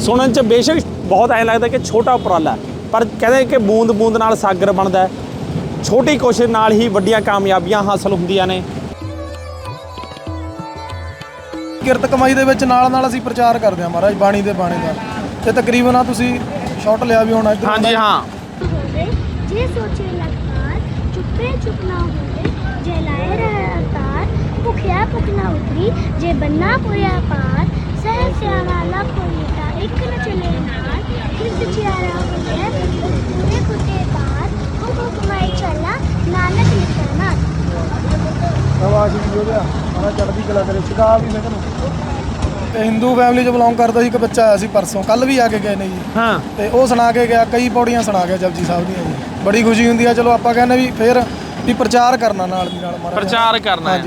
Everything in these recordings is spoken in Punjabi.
ਸੁਣਨ ਚ ਬੇਸ਼ੱਕ ਬਹੁਤ ਐਂ ਲੱਗਦਾ ਕਿ ਛੋਟਾ ਉਪਰਾਲਾ ਪਰ ਕਹਿੰਦੇ ਕਿ ਬੂੰਦ ਬੂੰਦ ਨਾਲ ਸਾਗਰ ਬਣਦਾ ਛੋਟੀ ਕੋਸ਼ਿਸ਼ ਨਾਲ ਹੀ ਵੱਡੀਆਂ ਕਾਮਯਾਬੀਆਂ ਹਾਸਲ ਹੁੰਦੀਆਂ ਨੇ। ਕਿਰਤ ਕਮਾਈ ਦੇ ਵਿੱਚ ਨਾਲ ਨਾਲ ਅਸੀਂ ਪ੍ਰਚਾਰ ਕਰਦੇ ਹਾਂ ਮਹਾਰਾਜ ਬਾਣੀ ਦੇ ਬਾਣੀ ਦਾ। ਤੇ ਤਕਰੀਬਨ ਆ ਤੁਸੀਂ ਸ਼ਾਟ ਲਿਆ ਵੀ ਹੋਣਾ ਇੱਧਰ ਹਾਂਜੀ ਹਾਂ। ਜੇ ਸੋਚੇ ਲਗਾਰ ਚੁੱਪੇ ਚੁੱਪ ਨਾ ਹੋਵੇ ਜੇ ਲਾਏ ਰਹੇ ਅਤਾਰ ਭੁਖਿਆ ਭੁਖ ਨਾ ਉਤਰੀ ਜੇ ਬੰਨਾ ਪੁਰਿਆ ਪਾਰ ਸਹਿ ਸਿਆਣਾ ਲੱਖ ਹੋਈ ਤਾਂ ਆਵਾਜ਼ ਵੀ ਉਹਦਾ ਚੜਦੀ ਕਲਾ ਕਰੇ ਵੀ ਮੈਂ ਹਿੰਦੂ ਫੈਮਿਲੀ ਚ ਬਿਲੋਂਗ ਕਰਦਾ ਸੀ ਇੱਕ ਬੱਚਾ ਆਇਆ ਸੀ ਪਰਸੋਂ। ਕੱਲ ਵੀ ਆ ਕੇ ਗਏ ਨੇ ਜੀ। ਹਾਂ। ਤੇ ਉਹ ਸੁਣਾ ਕੇ ਗਿਆ ਕਈ ਪੌੜੀਆਂ ਸੁਣਾ ਗਿਆ ਜਪਜੀ ਸਾਹਿਬ ਦੀਆਂ ਜੀ। ਬੜੀ ਖੁਸ਼ੀ ਹੁੰਦੀ ਆ ਚਲੋ ਆਪਾਂ ਕਹਿੰਦੇ ਵੀ ਫੇਰ ਵੀ ਪ੍ਰਚਾਰ ਕਰਨਾ ਨਾਲ ਦੀ ਨਾਲ ਪ੍ਰਚਾਰ ਕਰਨਾ ਹੈ।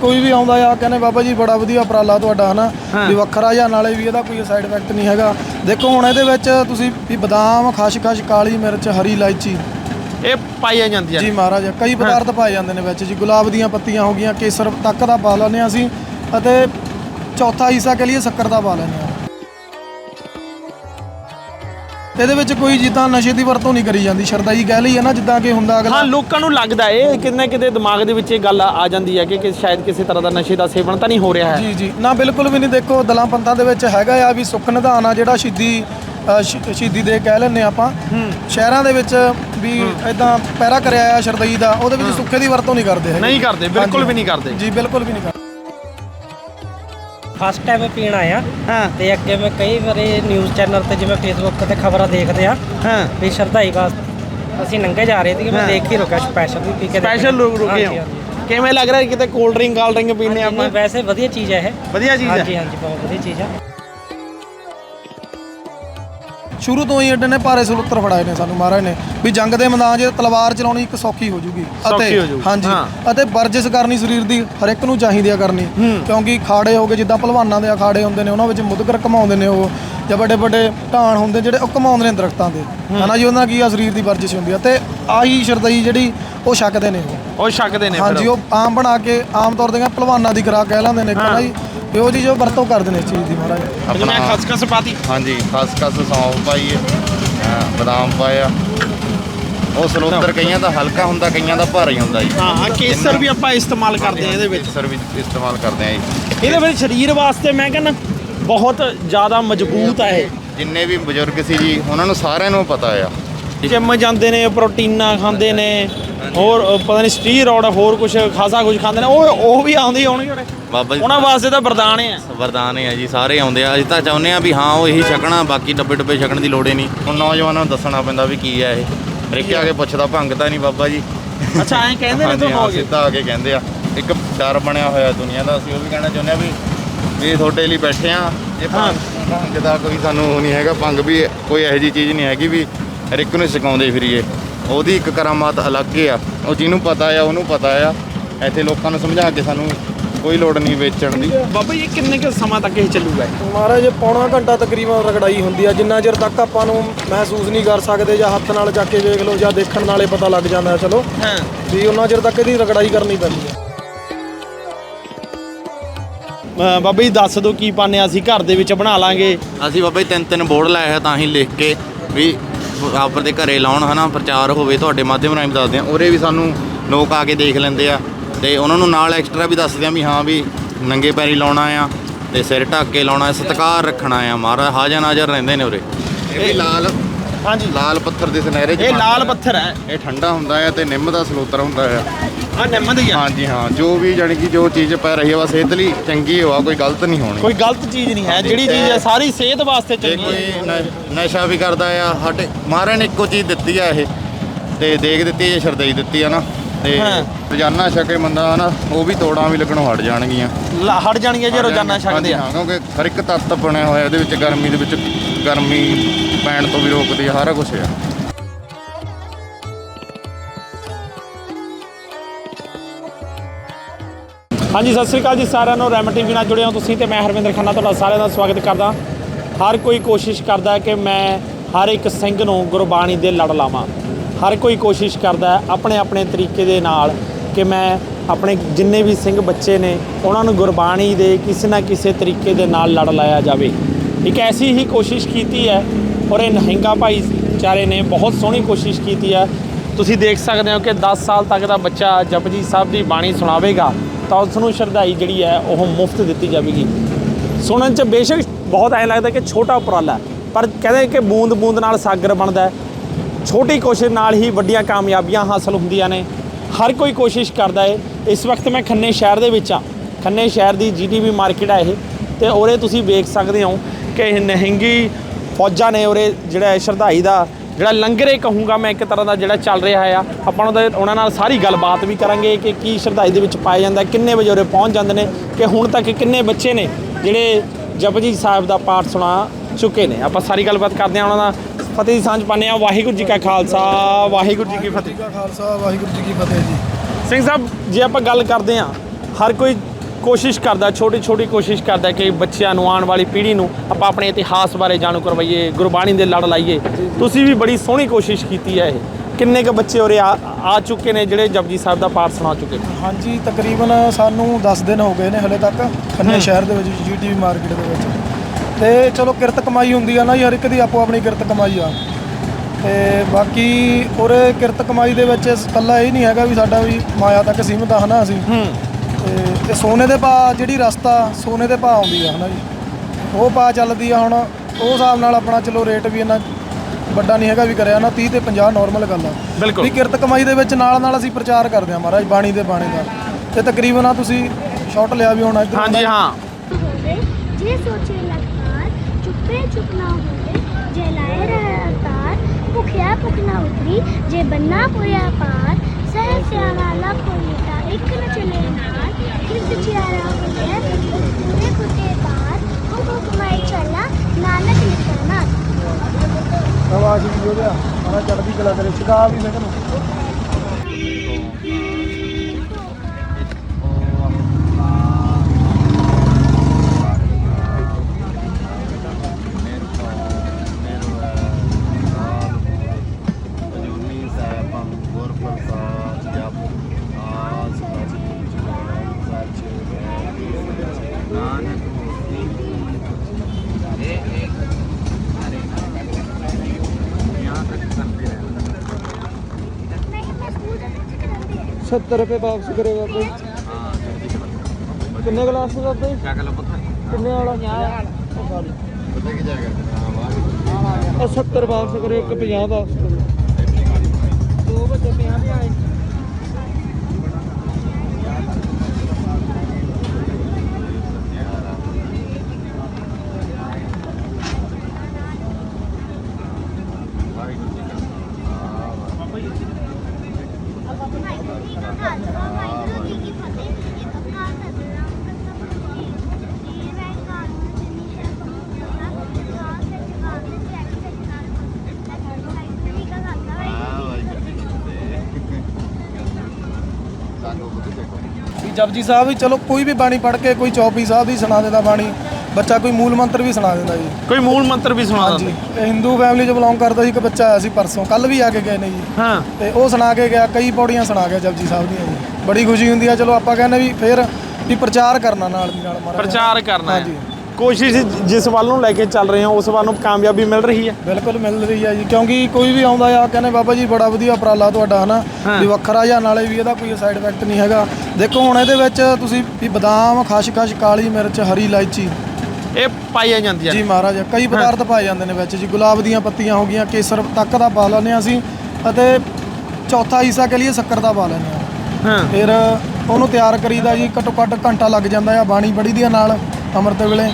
ਕੋਈ ਵੀ ਆਉਂਦਾ ਆ ਕਹਿੰਦੇ ਬਾਬਾ ਜੀ ਬੜਾ ਵਧੀਆ ਉਪਰਾਲਾ ਤੁਹਾਡਾ ਹਨਾ। ਵੀ ਵੱਖਰਾ ਜਾਂ ਨਾਲੇ ਵੀ ਇਹਦਾ ਕੋਈ ਸਾਈਡ ਇਫੈਕਟ ਨਹੀਂ ਹੈਗਾ। ਦੇਖੋ ਹੁਣ ਇਹਦੇ ਵਿੱਚ ਤੁਸੀਂ ਵੀ ਬਦਾਮ ਖਸਖਸ ਕਾਲੀ ਮਿਰਚ ਹਰੀ ਇਲਾਇਚੀ। ਇਹ ਪਾਈਆਂ ਜਾਂਦੀਆਂ ਜੀ ਮਹਾਰਾਜ ਕਈ ਪਦਾਰਥ ਪਾਏ ਜਾਂਦੇ ਨੇ ਵਿੱਚ ਜੀ। ਗੁਲਾਬ ਦੀਆਂ ਪੱਤੀਆਂ ਹੋ ਗਈਆਂ ਕੇਸਰ ਤੱਕ ਦਾ ਪਾ ਲੈਂਦੇ ਹਾਂ ਅਸੀਂ ਅਤੇ ਚੌਥਾ ਹਿੱਸਾ ਕਹ ਲਈਏ ਸ਼ੱਕਰ ਦਾ ਪਾ ਲੈਂਦੇ ਹਾਂ ਇਹਦੇ ਵਿੱਚ ਕੋਈ ਜਿੱਦਾਂ ਨਸ਼ੇ ਦੀ ਵਰਤੋਂ ਨਹੀਂ ਕਰੀ ਜਾਂਦੀ ਸ਼ਰਦਾਈ ਕਹਿ ਲਈਏ ਨਾ ਜਿੱਦਾਂ ਕਿ ਹੁੰਦਾ ਹਾਂ ਅਗਲਾ ਲੋਕਾਂ ਨੂੰ ਲੱਗਦਾ ਇਹ ਕਿਤੇ ਨਾ ਕਿਤੇ ਦਿਮਾਗ ਦੇ ਵਿੱਚ ਇਹ ਗੱਲ ਆ ਜਾਂਦੀ ਹੈ ਕਿ ਕਿ ਸ਼ਾਇਦ ਕਿਸੇ ਤਰ੍ਹਾਂ ਦਾ ਨਸ਼ੇ ਦਾ ਸੇਵਨ ਤਾਂ ਨਹੀਂ ਹੋ ਰਿਹਾ ਹੈ। ਜੀ ਜੀ। ਨਾ ਬਿਲਕੁਲ ਵੀ ਨਹੀਂ ਦੇਖੋ ਦਲਾਂ ਪੰਥਾਂ ਦੇ ਵਿੱਚ ਹੈਗਾ ਆ ਵੀ ਸੁੱਖ ਨਿਧਾਨ ਆ ਜਿਹੜਾ ਸ਼ਹੀਦੀ ਅ, ਸ਼- ਸ਼ਹੀਦੀ ਦੇ ਕਹਿ ਲੈਂਦੇ ਆਪਾਂ। ਸ਼ਹਿਰਾਂ ਦੇ ਵਿੱਚ ਵੀ ਇਦਾਂ ਪੈਰਾ ਕਰਿਆ ਆ ਸ਼ਰਦਈ ਦਾ ਉਹਦੇ ਵਿੱਚ ਸੁੱਖੇ ਦੀ ਵਰਤੋਂ ਨਹੀਂ ਕਰਦੇ ਹੈਗੇ। ਨਹੀਂ ਕਰਦੇ ਬਿਲਕੁਲ। ਵੀ ਨਹੀਂ ਕਰਦੇ। ਜੀ ਬਿਲਕੁਲ ਵੀ ਨਹੀਂ ਕਰਦੇ। ਫਸਟ ਟਾਈਮ ਪੀਣ ਆਇਆ ਹਾਂ। ਤੇ ਅੱਗੇ ਮੈਂ ਕਈ ਵਾਰੀ ਨਿਊਜ਼ ਚੈਨਲ ਤੇ ਜਿਵੇਂ ਫੇਸਬੁੱਕ ਤੇ ਖਬਰਾਂ ਦੇਖਦੇ ਆ। ਹਾਂ। ਵੀ ਸ਼ਰਧਾਈ ਵਾਸਤੇ ਅਸੀਂ ਨੰਗੇ ਜਾ ਰਹੇ ਸੀ ਮੈਂ। ਦੇਖ ਹੀ ਰੁਕਿਆ ਸਪੈਸ਼ਲ ਵੀ ਪੀ ਕੇ ਸਪੈਸ਼ਲ ਲੋਕ ਰੁਕੇ ਹਾਂਜੀ, ਹੋ। ਹਾਂਜੀ। ਕਿਵੇਂ ਲੱਗ ਰਿਹਾ ਕਿਤੇ ਕੋਲਡ ਡਰਿੰਕ ਕਾਲ ਡਰਿੰਕ ਪੀਨੇ ਨਹੀਂ, ਆਪਾਂ? ਵੈਸੇ ਵਧੀਆ ਚੀਜ਼ ਹੈ ਇਹ। ਵਧੀਆ ਚੀਜ਼ ਹਾਂਜੀ ਹੈ ਹਾਂਜੀ ਬਹੁਤ ਵਧੀਆ ਚੀਜ਼ ਹੈ। ਸ਼ੁਰੂ ਤੋਂ ਹੀ ਅੱਡੇ ਨੇ ਭਾਰੇ ਸਲੂਤਰ ਫੜਾਏ ਨੇ ਸਾਨੂੰ ਮਹਾਰਾਜ ਨੇ ਵੀ ਜੰਗ ਦੇ ਮੈਦਾਨ 'ਚ ਤਲਵਾਰ ਚਲਾਉਣੀ ਇੱਕ ਸੌਖੀ ਹੋ ਜੂਗੀ। ਸੌਖੀ ਹੋ ਹਾਂਜੀ ਹਾਂ। ਅਤੇ ਵਰਜਿਸ਼ ਕਰਨੀ ਸਰੀਰ ਦੀ ਹਰ ਇੱਕ ਨੂੰ ਚਾਹੀਦੀ ਆ ਕਰਨੀ ਕਿਉਂਕਿ ਖਾੜੇ ਹੋ ਗਏ ਜਿੱਦਾਂ ਪਹਿਲਵਾਨਾਂ ਦੇ ਅਖਾੜੇ ਹੁੰਦੇ ਨੇ ਉਹਨਾਂ ਵਿੱਚ ਮੁੱਦਕਰ ਘਮਾਉਂਦੇ ਨੇ ਉਹ ਜਾਂ ਵੱਡੇ ਵੱਡੇ ਢਾਣ ਹੁੰਦੇ ਜਿਹੜੇ ਉਹ ਘਮਾਉਂਦੇ ਨੇ ਦਰਖਤਾਂ ਦੇ ਹਨਾ ਜੀ ਉਹਨਾਂ ਨਾਲ ਕੀ ਆ ਸਰੀਰ ਦੀ ਵਰਜਿਸ਼ ਹੁੰਦੀ ਆ। ਤੇ ਆਹੀ ਸ਼ਰਦਈ ਜਿਹੜੀ ਉਹ ਛਕਦੇ ਨੇ ਉਹ। ਉਹ ਛਕਦੇ ਨੇ ਹਾਂਜੀ ਫਿਰ। ਉਹ ਆਮ ਬਣਾ ਕੇ ਆਮ ਤੌਰ ਤੇ ਕਹਿੰਦੇ ਪਹਿਲਵਾਨਾਂ ਦੀ ਖੁਰਾਕ ਕਹਿ ਲੈਂਦੇ ਨੇ ਇੱਕ ਨਾ ਜੀ ਤੇ ਉਹ ਚੀਜ਼ ਉਹ ਵਰਤੋਂ ਕਰਦੇ ਨੇ ਇਸ ਚੀਜ਼ ਦੀ ਮਹਾਰਾਜ। ਜਿਵੇਂ ਖਸਖਸ ਪਾਤੀ। ਹਾਂਜੀ ਖਸਖਸ ਸੌਂਫ ਪਾਈ ਹੈ ਹਾਂ, ਬਦਾਮ ਪਾਇਆ। ਉਹ ਸਲੋਤਰ ਕਈਆਂ ਦਾ ਹਲਕਾ ਹੁੰਦਾ ਕਈਆਂ ਦਾ ਭਾਰੀ ਹੁੰਦਾ ਜੀ। ਹਾਂ ਹਾਂ ਕੇਸਰ ਵੀ ਆਪਾਂ ਇਸਤੇਮਾਲ ਕਰਦੇ ਹਾਂ ਇਹਦੇ ਵਿੱਚ। ਕੇਸਰ ਵੀ ਇਸਤੇਮਾਲ ਕਰਦੇ ਆ ਜੀ। ਇਹਦੇ ਵਿੱਚ ਸਰੀਰ ਵਾਸਤੇ ਮੈਂ ਕਹਿੰਦਾ ਬਹੁਤ ਜ਼ਿਆਦਾ ਮਜ਼ਬੂਤ ਹੈ ਇਹ। ਜਿੰਨੇ ਵੀ ਬਜ਼ੁਰਗ ਸੀ ਜੀ ਉਹਨਾਂ ਨੂੰ ਸਾਰਿਆਂ ਨੂੰ ਪਤਾ ਆ। ਜਿੰਮ ਜਾਂਦੇ ਨੇ ਪ੍ਰੋਟੀਨਾਂ ਖਾਂਦੇ ਨੇ ਹੋਰ ਪਤਾ ਨਹੀਂ ਸਟੀਰੋਇਡ ਹੋਰ ਕੁਝ ਖਾਸਾ ਕੁਝ ਖਾਂਦੇ ਨੇ। ਉਹ ਉਹ ਵੀ ਆਉਂਦੇ ਹੀ ਉਰੇ। ਬਾਬਾ ਜੀ। ਉਹਨਾਂ ਵਾਸਤੇ ਤਾਂ ਵਰਦਾਨ ਹੈ ਵਰਦਾਨ ਹੈ ਜੀ ਸਾਰੇ ਆਉਂਦੇ ਆ। ਅਸੀਂ ਤਾਂ ਚਾਹੁੰਦੇ ਆ ਵੀ ਹਾਂ ਉਹ ਇਹੀ ਛਕਣਾ ਬਾਕੀ ਡੱਬੇ ਡੱਬੇ ਛਕਣ ਦੀ ਲੋੜ ਹੀ ਨਹੀਂ। ਹੁਣ ਨੌਜਵਾਨਾਂ ਨੂੰ ਦੱਸਣਾ ਪੈਂਦਾ ਵੀ ਕੀ ਆ ਇਹ। ਰਿੱਕੇ ਆ ਕੇ ਪੁੱਛਦਾ ਭੰਗ ਤਾਂ ਨਹੀਂ ਬਾਬਾ ਜੀ। ਅੱਛਾ ਐਂ ਕਹਿੰਦੇ ਨੇ ਹਾਂਜੀ, ਹਾਂ, ਤੁਹਾਨੂੰ ਸਿੱਧਾ ਆ ਕੇ ਕਹਿੰਦੇ ਆ। ਇੱਕ ਡਰ ਬਣਿਆ ਹੋਇਆ ਦੁਨੀਆ ਦਾ ਅਸੀਂ ਉਹ ਵੀ ਕਹਿਣਾ ਚਾਹੁੰਦੇ ਆ ਵੀ ਵੀ ਤੁਹਾਡੇ ਲਈ ਬੈਠੇ ਆ ਇਹ ਭੰਗ ਦਾ ਕੋਈ ਸਾਨੂੰ ਨਹੀਂ ਹੈਗਾ ਭੰਗ ਵੀ ਕੋਈ ਇਹੋ ਜੀ ਚੀਜ਼ ਨਹੀਂ ਹੈਗੀ ਵੀ ਰਿੱਕ ਨੂੰ ਸਿਖਾਉਂਦੇ ਫਿਰੀਏ। ਉਹਦੀ ਇੱਕ ਕਰਾਮਾਤ ਅਲੱਗ ਹੀ ਆ। ਉਹ ਜਿਹਨੂੰ ਪਤਾ ਆ ਉਹਨੂੰ ਪਤਾ ਆ। ਇੱਥੇ ਲੋਕਾਂ ਨੂੰ ਸਮਝਾ ਕੇ ਸਾਨੂੰ ਕੋਈ ਲੋੜ ਨਹੀਂ ਵੇਚਣ ਦੀ। ਬਾਬਾ ਜੀ ਇਹ ਕਿੰਨੇ ਕੁ ਸਮਾਂ ਤੱਕ ਇਹ ਚੱਲੂਗਾ? ਇਹ? ਮਹਾਰਾਜ ਪੌਣਾ ਘੰਟਾ ਤਕਰੀਬਨ ਰਗੜਾਈ ਹੁੰਦੀ ਆ। ਜਿੰਨਾ ਚਿਰ ਤੱਕ ਆਪਾਂ ਨੂੰ ਮਹਿਸੂਸ ਨਹੀਂ ਕਰ ਸਕਦੇ ਜਾਂ ਹੱਥ ਨਾਲ ਚੱਕ ਕੇ ਵੇਖ ਲਓ ਜਾਂ ਦੇਖਣ ਨਾਲੇ ਪਤਾ ਲੱਗ ਜਾਂਦਾ ਚਲੋ। ਹਾਂ। ਵੀ ਉਹਨਾਂ ਚਿਰ ਤੱਕ ਇਹਦੀ ਰਗੜਾਈ ਕਰਨੀ ਪੈਂਦੀ ਆ। ਬਾਬਾ ਜੀ ਦੱਸ ਦਿਓ ਕੀ ਪਾਣੇ ਅਸੀਂ ਘਰ ਦੇ ਵਿੱਚ ਬਣਾ ਲਾਂਗੇ। ਅਸੀਂ ਬਾਬਾ ਜੀ ਤਿੰਨ ਤਿੰਨ ਬੋਰਡ ਲਾਏ ਹੋਏ ਤਾਂ ਹੀ ਲਿਖ ਕੇ ਵੀ ਆਪਰ ਦੇ ਘਰੇ ਲਾਉਣ ਹਨਾ, ਪ੍ਰਚਾਰ ਹੋਵੇ, ਤੁਹਾਡੇ ਮਾਧਿਅਮ ਰਾਹੀਂ ਦੱਸਦੇ ਆ ਉਰੇ ਵੀ ਸਾਨੂੰ ਲੋਕ ਆ ਕੇ ਦੇਖ ਲੈਂਦੇ ਆ। ਤੇ ਉਹਨਾਂ ਨੂੰ ਨਾਲ ਐਕਸਟਰਾ ਵੀ ਦੱਸਦੇ ਆ ਵੀ ਹਾਂ ਵੀ ਨੰਗੇ ਪੈਰੀ ਲਾਉਣਾ ਆ ਤੇ ਸਿਰ ਢੱਕ ਕੇ ਲਾਉਣਾ, ਸਤਿਕਾਰ ਰੱਖਣਾ ਆ। ਮਹਾਰਾਜ ਹਾਜ਼ਰ ਨਾਜ਼ਰ ਰਹਿੰਦੇ ਨੇ ਉਰੇ। ਇਹ ਵੀ ਲਾਲ ਹਾਂਜੀ। ਲਾਲ ਪੱਥਰ ਦੇ ਸੁਨਹਿਰੇ ਚ ਇਹ ਬਣਦਾ ਲਾਲ। ਪੱਥਰ ਹੈ। ਇਹ ਠੰਡਾ ਹੁੰਦਾ ਆ ਤੇ ਨਿੰਮ ਦਾ ਸਲੋਤਰ ਹੁੰਦਾ ਆ ਆ ਨਿੰਮ ਦੀ ਆ ਹਾਂਜੀ ਹਾਂ। ਜੋ ਵੀ ਜਾਣੀ ਕਿ ਜੋ ਚੀਜ਼ ਪੈ ਰਹੀ ਹੈ ਬਸ ਸਿਹਤ ਲਈ ਚੰਗੀ ਹੋਆ ਕੋਈ ਗਲਤ ਨਹੀਂ ਹੋਣੀ। ਕੋਈ ਗਲਤ ਚੀਜ਼ ਨਹੀਂ ਹੈ। ਜਿਹੜੀ ਚੀਜ਼ ਹੈ ਸਾਰੀ ਸਿਹਤ ਵਾਸਤੇ ਜੇ ਚੰਗੀ ਹੈ। ਕੋਈ ਨਸ਼ਾ ਵੀ ਕਰਦਾ ਆ ਸਾਡੇ ਮਹਾਰਾਜ ਨੇ ਇੱਕੋ ਚੀਜ਼ ਦਿੱਤੀ ਆ ਇਹ। ਤੇ ਦੇਖ ਦਿੱਤੀ ਹੈ ਸ਼ਰਦਈ ਦਿੱਤੀ ਆ ਨਾ। ਤੇ ਹਾਂ। ਰੋਜ਼ਾਨਾ ਛਕੇ ਬੰਦਾ ਨਾ ਉਹ ਵੀ ਤੋੜਾਂ ਵੀ ਲੱਗਣੋਂ ਹਟ ਜਾਣਗੀਆਂ। ਲਾ- ਹਟ ਜਾਣਗੇ ਜੇ ਰੋਜ਼ਾਨਾ ਛਕਦੇ ਹਾਂਜੀ, ਆ ਹਾਂ ਕਿਉਂਕਿ ਹਰ ਇੱਕ ਤੱਤ ਬਣਿਆ ਹੋਇਆ ਇਹਦੇ ਵਿੱਚ ਗਰਮੀ ਦੇ ਵਿੱਚ ਗਰਮੀ ਪੈਣ ਤੋਂ ਵੀ ਰੋਕਦੀ ਆ, ਸਾਰਾ ਕੁਝ ਆ। ਹਾਂਜੀ, ਸਤਿ ਸ੍ਰੀ ਅਕਾਲ ਜੀ ਸਾਰਿਆਂ ਨੂੰ, ਰੈਮ ਟੀਵੀ ਨਾਲ ਜੁੜੇ ਹੋ ਤੁਸੀਂ ਤੇ ਮੈਂ ਹਰਵਿੰਦਰ ਖੰਨਾ ਤੁਹਾਡਾ ਸਾਰਿਆਂ ਦਾ ਸਵਾਗਤ ਕਰਦਾ। ਹਰ ਕੋਈ ਕੋਸ਼ਿਸ਼ ਕਰਦਾ ਹੈ ਕਿ ਮੈਂ ਹਰ ਇੱਕ ਸਿੰਘ ਨੂੰ ਗੁਰਬਾਣੀ ਦੇ ਲੜ ਲਾਵਾਂ। ਹਰ ਕੋਈ ਕੋਸ਼ਿਸ਼ ਕਰਦਾ ਆਪਣੇ ਆਪਣੇ ਤਰੀਕੇ ਦੇ ਨਾਲ ਕਿ ਮੈਂ ਆਪਣੇ ਜਿੰਨੇ ਵੀ ਸਿੰਘ ਬੱਚੇ ਨੇ, ਉਹਨਾਂ ਨੂੰ ਗੁਰਬਾਣੀ ਦੇ ਕਿਸੇ ਨਾ ਕਿਸੇ ਤਰੀਕੇ ਦੇ ਨਾਲ ਲੜ ਲਾਇਆ ਜਾਵੇ। ਇੱਕ ਐਸੀ ਹੀ ਕੋਸ਼ਿਸ਼ ਕੀਤੀ ਹੈ ਔਰ ਇਹ ਨਹਿੰਗਾ ਭਾਈਚਾਰੇ ਨੇ ਬਹੁਤ ਸੋਹਣੀ ਕੋਸ਼ਿਸ਼ ਕੀਤੀ ਹੈ। ਤੁਸੀਂ ਦੇਖ ਸਕਦੇ ਹੋ ਕਿ 10 ਸਾਲ ਤੱਕ ਦਾ ਬੱਚਾ ਜਪਜੀ ਸਾਹਿਬ ਦੀ ਬਾਣੀ ਸੁਣਾਵੇਗਾ, ਤਾਂ ਉਸ ਨੂੰ ਸ਼ਰਧਾਈ ਜਿਹੜੀ ਹੈ, ਉਹ ਮੁਫਤ ਦਿੱਤੀ ਜਾਵੇਗੀ। ਸੁਣਨ ਚ ਬੇਸ਼ੱਕ ਬਹੁਤ ਐਂ ਲੱਗਦਾ ਕਿ ਛੋਟਾ ਉਪਰਾਲਾ ਪਰ ਕਹਿੰਦੇ ਕਿ ਬੂੰਦ ਬੂੰਦ ਨਾਲ ਸਾਗਰ ਬਣਦਾ ਛੋਟੀ ਕੋਸ਼ਿਸ਼ ਨਾਲ ਹੀ ਵੱਡੀਆਂ ਕਾਮਯਾਬੀਆਂ ਹਾਸਲ ਹੁੰਦੀਆਂ ਨੇ। ਹਰ ਕੋਈ ਕੋਸ਼ਿਸ਼ ਕਰਦਾ ਹੈ ਇਸ ਵਕਤ ਮੈਂ ਖੰਨੇ ਸ਼ਹਿਰ ਦੇ ਵਿੱਚ ਆ ਖੰਨੇ ਸ਼ਹਿਰ ਦੀ ਜੀਟੀਵੀ ਮਾਰਕੀਟ ਹੈ ਇਹ। ਤੇ ਉਰੇ ਤੁਸੀਂ ਵੇਖ ਸਕਦੇ ਹੋ ਕਿ ਇਹ ਨਹਿੰਗੀ ਫੌਜਾਂ ਨੇ ਉਰੇ ਜਿਹੜਾ ਸ਼ਰਧਾਈ ਦਾ ਜਿਹੜਾ ਲੰਗਰੇ ਕਹੂੰਗਾ ਮੈਂ ਇੱਕ ਤਰ੍ਹਾਂ ਦਾ ਜਿਹੜਾ ਚੱਲ ਰਿਹਾ ਆ। ਆਪਾਂ ਉਹਨਾਂ ਦੇ ਉਹਨਾਂ ਨਾਲ ਸਾਰੀ ਗੱਲਬਾਤ ਵੀ ਕਰਾਂਗੇ ਕਿ ਕੀ ਸ਼ਰਧਾਈ ਦੇ ਵਿੱਚ ਪਾਇਆ ਜਾਂਦਾ ਕਿੰਨੇ ਵਜੇ ਉਰੇ ਪਹੁੰਚ ਜਾਂਦੇ ਨੇ ਕਿ ਹੁਣ ਤੱਕ ਕਿੰਨੇ ਬੱਚੇ ਨੇ ਜਿਹੜੇ ਜਪਜੀ ਸਾਹਿਬ ਦਾ ਪਾਠ ਸੁਣਾ ਚੁੱਕੇ ਨੇ। ਆਪਾਂ ਸਾਰੀ ਗੱਲਬਾਤ ਕਰਦੇ ਹਾਂ ਉਹਨਾਂ ਦਾ ਫਤਿਹ ਦੀ ਸਾਂਝ ਪਾਉਂਦੇ ਹਾਂ। ਵਾਹਿਗੁਰੂ ਜੀ ਕਾ ਖਾਲਸਾ ਵਾਹਿਗੁਰੂ ਜੀ ਕੀ ਫਤਿਹ। ਖਾਲਸਾ ਵਾਹਿਗੁਰੂ ਜੀ ਕੀ ਫਤਿਹ ਜੀ। ਸਿੰਘ ਸਾਹਿਬ ਜੇ ਆਪਾਂ ਗੱਲ ਕਰਦੇ ਹਾਂ ਹਰ ਕੋਈ ਕੋਸ਼ਿਸ਼ ਕਰਦਾ ਛੋਟੀ ਛੋਟੀ ਕੋਸ਼ਿਸ਼ ਕਰਦਾ ਕਿ ਬੱਚਿਆਂ ਨੂੰ ਆਉਣ ਵਾਲੀ ਪੀੜ੍ਹੀ ਨੂੰ ਆਪਾਂ ਆਪਣੇ ਇਤਿਹਾਸ ਬਾਰੇ ਜਾਣੂ ਕਰਵਾਈਏ ਗੁਰਬਾਣੀ ਦੇ ਲੜ ਲਾਈਏ। ਤੁਸੀਂ ਵੀ ਬੜੀ ਸੋਹਣੀ ਕੋਸ਼ਿਸ਼ ਕੀਤੀ ਹੈ ਇਹ। ਕਿੰਨੇ ਕ ਬੱਚੇ ਉਰੇ ਆ ਆ ਚੁੱਕੇ ਨੇ ਜਿਹੜੇ ਜਪਜੀ ਸਾਹਿਬ ਦਾ ਪਾਠ ਸੁਣਾ ਚੁੱਕੇ ਨੇ? ਹਾਂਜੀ ਤਕਰੀਬਨ ਸਾਨੂੰ 10 ਦਿਨ ਹੋ ਗਏ ਨੇ ਹਲੇ ਤੱਕ ਖੰਨੇ ਸ਼ਹਿਰ ਦੇ ਵਿੱਚ ਜੀਟੀਵੀ ਮਾਰਕੀਟ ਦੇ ਵਿੱਚ। ਤੇ ਚਲੋ ਕਿਰਤ ਕਮਾਈ ਹੁੰਦੀ ਆ ਨਾ ਜੀ ਹਰ ਇੱਕ ਦੀ ਆਪੋ ਆਪਣੀ ਕਿਰਤ ਕਮਾਈ ਆ। ਤੇ ਬਾਕੀ ਉਰੇ ਕਿਰਤ ਕਮਾਈ ਦੇ ਵਿੱਚ ਇਕੱਲਾ ਇਹ ਨਹੀਂ ਹੈਗਾ ਵੀ ਸਾਡਾ ਵੀ ਮਾਇਆ ਤੱਕ ਸੀਮਤ ਆ ਹਨਾ ਅਸੀਂ? ਹੂੰ। ਤੇ ਸੋਨੇ ਦੇ ਭਾਅ ਜਿਹੜੀ ਰਸਤਾ ਸੋਨੇ ਦੇ ਭਾਅ ਆਉਂਦੀ ਆ ਹਨਾ ਜੀ। ਉਹ ਭਾਅ ਚੱਲਦੀ ਆ ਹੁਣ ਉਹ ਹਿਸਾਬ ਨਾਲ ਆਪਣਾ ਚਲੋ ਰੇਟ ਵੀ ਇੰਨਾ ਵੱਡਾ ਨਹੀਂ ਹੈਗਾ ਵੀ ਕਰਿਆ ਨਾ 30 ਤੇ 50 ਨਾਰਮਲ ਗੱਲ ਆ। ਬਿਲਕੁਲ। ਵੀ ਕਿਰਤ ਕਮਾਈ ਦੇ ਵਿੱਚ ਨਾਲ ਨਾਲ ਅਸੀਂ ਪ੍ਰਚਾਰ ਕਰਦੇ ਹਾਂ ਮਹਾਰਾਜ ਬਾਣੀ ਦੇ ਬਾਣੀ ਦਾ। ਤੇ ਤਕਰੀਬਨ ਆ ਤੁਸੀਂ ਸ਼ਾਟ ਲਿਆ ਵੀ ਹੋਣਾ ਇੱਧਰ। ਹਾਂਜੀ ਹਾਂ। ਜੇ ਸੋਚੇ ਲਗਾਰ ਚੁੱਪੇ ਨਾ ਹੋਵੇ ਜੇ ਲਾਏ ਰਹੇ ਅਤਾਰ ਭੁਖਿਆ ਭੁਖ ਨਾ ਉਤਰੀ ਜੇ ਬੰਨਾ ਪੁਰਿਆ ਪਾਰ ਸਹਿ ਸਿਆਣਾ ਲੱਖ ਹੋਈਤਾ ਇੱਕ ਨ ਚਲੇ ਨਾਲ ਕਿਸ ਚਿਆਰਾ ਹੋਵੇ ਪੂਰੇ ਕੁੱਤੇ ਪਾਰ ਹੁਕ ਹੁਕਮਾਈ ਚੱਲਾ ਨਾਨਕ ਨਿਸ਼ਾਨਾ ਆਵਾਜ਼ ਵੀ ਉਹਦਾ ਮਾਰਾ ਚੜਦੀ ਕਲਾ ਕਰੇ ਸਿਖਾ ਵੀ ਮੈਂ ਤੈਨੂੰ। 70 ਰੁਪਏ ਵਾਪਸ ਕਰੇ ਬਾਬਾ। ਜੀ ਕਿੰਨੇ ਗਲਾਸ ਬਾਬਾ? ਜੀ ਕਿਆ ਕਰ ਲੋ ਪੁੱਤ? ਕਿੰਨੇ ਵਾਲਾ? ਪਤਾ ਕੀ ਜਾਏਗਾ ਹਾਂ ਵਾਹ। ਇਹ 70 ਵਾਪਸ ਕਰੇ ਇੱਕ 50 ਵਾਪਸ ਕਰੇ ਦੋ ਬੱਚੇ 50 ਦੇ ਆਏ ਵਾਹਿਗੁਰੂ ਜੀ ਕਾ ਵਾਹਿਗੁਰੂ ਜੀ ਕੀ ਫਤਿਹ ਇੱਕ ਕਾਰ ਸਤਨਾਮ ਕਰਤਾ ਇਹ ਵੈ ਕਾਰ ਜਿਨੀ ਸ਼ਹਿਰ ਪਹੁੰਚਦਾ ਖਾਸ ਵਿੱਚ ਦੇ ਚੈੱਕ ਸਤਨਾਮ ਵਾਹਿਗੁਰੂ ਜੀ ਕਾ ਖਾਲਸਾ ਵਾਹਿਗੁਰੂ ਜੀ ਕੀ ਫਤਿਹ ਵੀ ਜਪਜੀ ਸਾਹਿਬ ਵੀ ਚਲੋ ਕੋਈ ਵੀ ਬਾਣੀ ਪੜ੍ਹ ਕੇ ਕੋਈ ਚੌਪੀ ਸਾਹਿਬ ਦੀ ਸੁਣਾ ਦਿੰਦਾ ਬਾਣੀ। ਬੱਚਾ ਕੋਈ ਮੂਲ ਮੰਤਰ ਵੀ ਸੁਣਾ ਦਿੰਦਾ ਜੀ। ਕੋਈ ਮੂਲ ਮੰਤਰ ਵੀ ਸੁਣਾ ਹਾਂਜੀ ਦਿੰਦੇ। ਤੇ ਹਿੰਦੂ ਫੈਮਿਲੀ ਚ ਬਿਲੋਂਗ ਕਰਦਾ ਸੀ ਇੱਕ ਬੱਚਾ ਆਇਆ ਸੀ ਪਰਸੋਂ ਕੱਲ ਵੀ ਆ ਕੇ ਗਏ ਨੇ ਜੀ। ਹਾਂ। ਤੇ ਉਹ ਸੁਣਾ ਕੇ ਗਿਆ ਕਈ ਪੌੜੀਆਂ ਸੁਣਾ ਗਿਆ ਜਪਜੀ ਸਾਹਿਬ ਦੀਆਂ ਜੀ। ਬੜੀ ਖੁਸ਼ੀ ਹੁੰਦੀ ਆ ਚਲੋ ਆਪਾਂ ਕਹਿੰਦੇ ਵੀ ਫੇਰ ਵੀ ਪ੍ਰਚਾਰ ਕਰਨਾ ਨਾਲ ਦੀ ਨਾਲ ਪ੍ਰਚਾਰ ਕਰਨਾ ਹੈ। ਹਾਂਜੀ। ਕੋਸ਼ਿਸ਼ ਜਿਸ ਵੱਲ ਨੂੰ ਲੈ ਕੇ ਚੱਲ ਰਹੇ ਹੋ ਉਸ ਵੱਲ ਨੂੰ ਕਾਮਯਾਬੀ ਮਿਲ ਰਹੀ ਹੈ? ਬਿਲਕੁਲ ਮਿਲ ਰਹੀ ਆ ਜੀ ਕਿਉਂਕਿ ਕੋਈ ਵੀ ਆਉਂਦਾ ਆ ਕਹਿੰਦੇ ਬਾਬਾ ਜੀ ਬੜਾ ਵਧੀਆ ਉਪਰਾਲਾ ਤੁਹਾਡਾ ਹਨਾ? ਹਾਂ। ਵੀ ਵੱਖਰਾ ਜਾਂ ਨਾਲੇ ਵੀ ਇਹਦਾ ਕੋਈ ਸਾਈਡ ਇਫੈਕਟ ਨਹੀਂ ਹੈਗਾ। ਦੇਖੋ ਹੁਣ ਇਹਦੇ ਵਿੱਚ ਤੁਸੀਂ ਵੀ ਬਦਾਮ ਖਸਖਸ ਕਾਲੀ ਮਿਰਚ ਹਰੀ ਇਲਾਇਚੀ ਇਹ ਪਾਈਆਂ ਜਾਂਦੀਆਂ ਜੀ। ਮਹਾਰਾਜ ਕਈ ਪਦਾਰਥ ਪਾਏ ਜਾਂਦੇ ਨੇ ਵਿੱਚ ਜੀ। ਗੁਲਾਬ ਦੀਆਂ ਪੱਤੀਆਂ ਹੋ ਗਈਆਂ ਕੇਸਰ ਤੱਕ ਦਾ ਪਾ ਲੈਂਦੇ ਹਾਂ ਅਸੀਂ ਅਤੇ ਚੌਥਾ ਹਿੱਸਾ ਕਹ ਲਈਏ ਸ਼ੱਕਰ ਦਾ ਪਾ ਲੈਂਦੇ ਹਾਂ। ਹਾਂ। ਫਿਰ ਉਹਨੂੰ ਤਿਆਰ ਕਰੀਦਾ ਜੀ ਘੱਟੋ ਘੱਟ ਘੰਟਾ ਲੱਗ ਜਾਂਦਾ ਆ ਬਾਣੀ ਪੜੀ ਦੀ ਆ ਨਾਲ ਅੰਮ੍ਰਿਤ ਵੇਲੇ।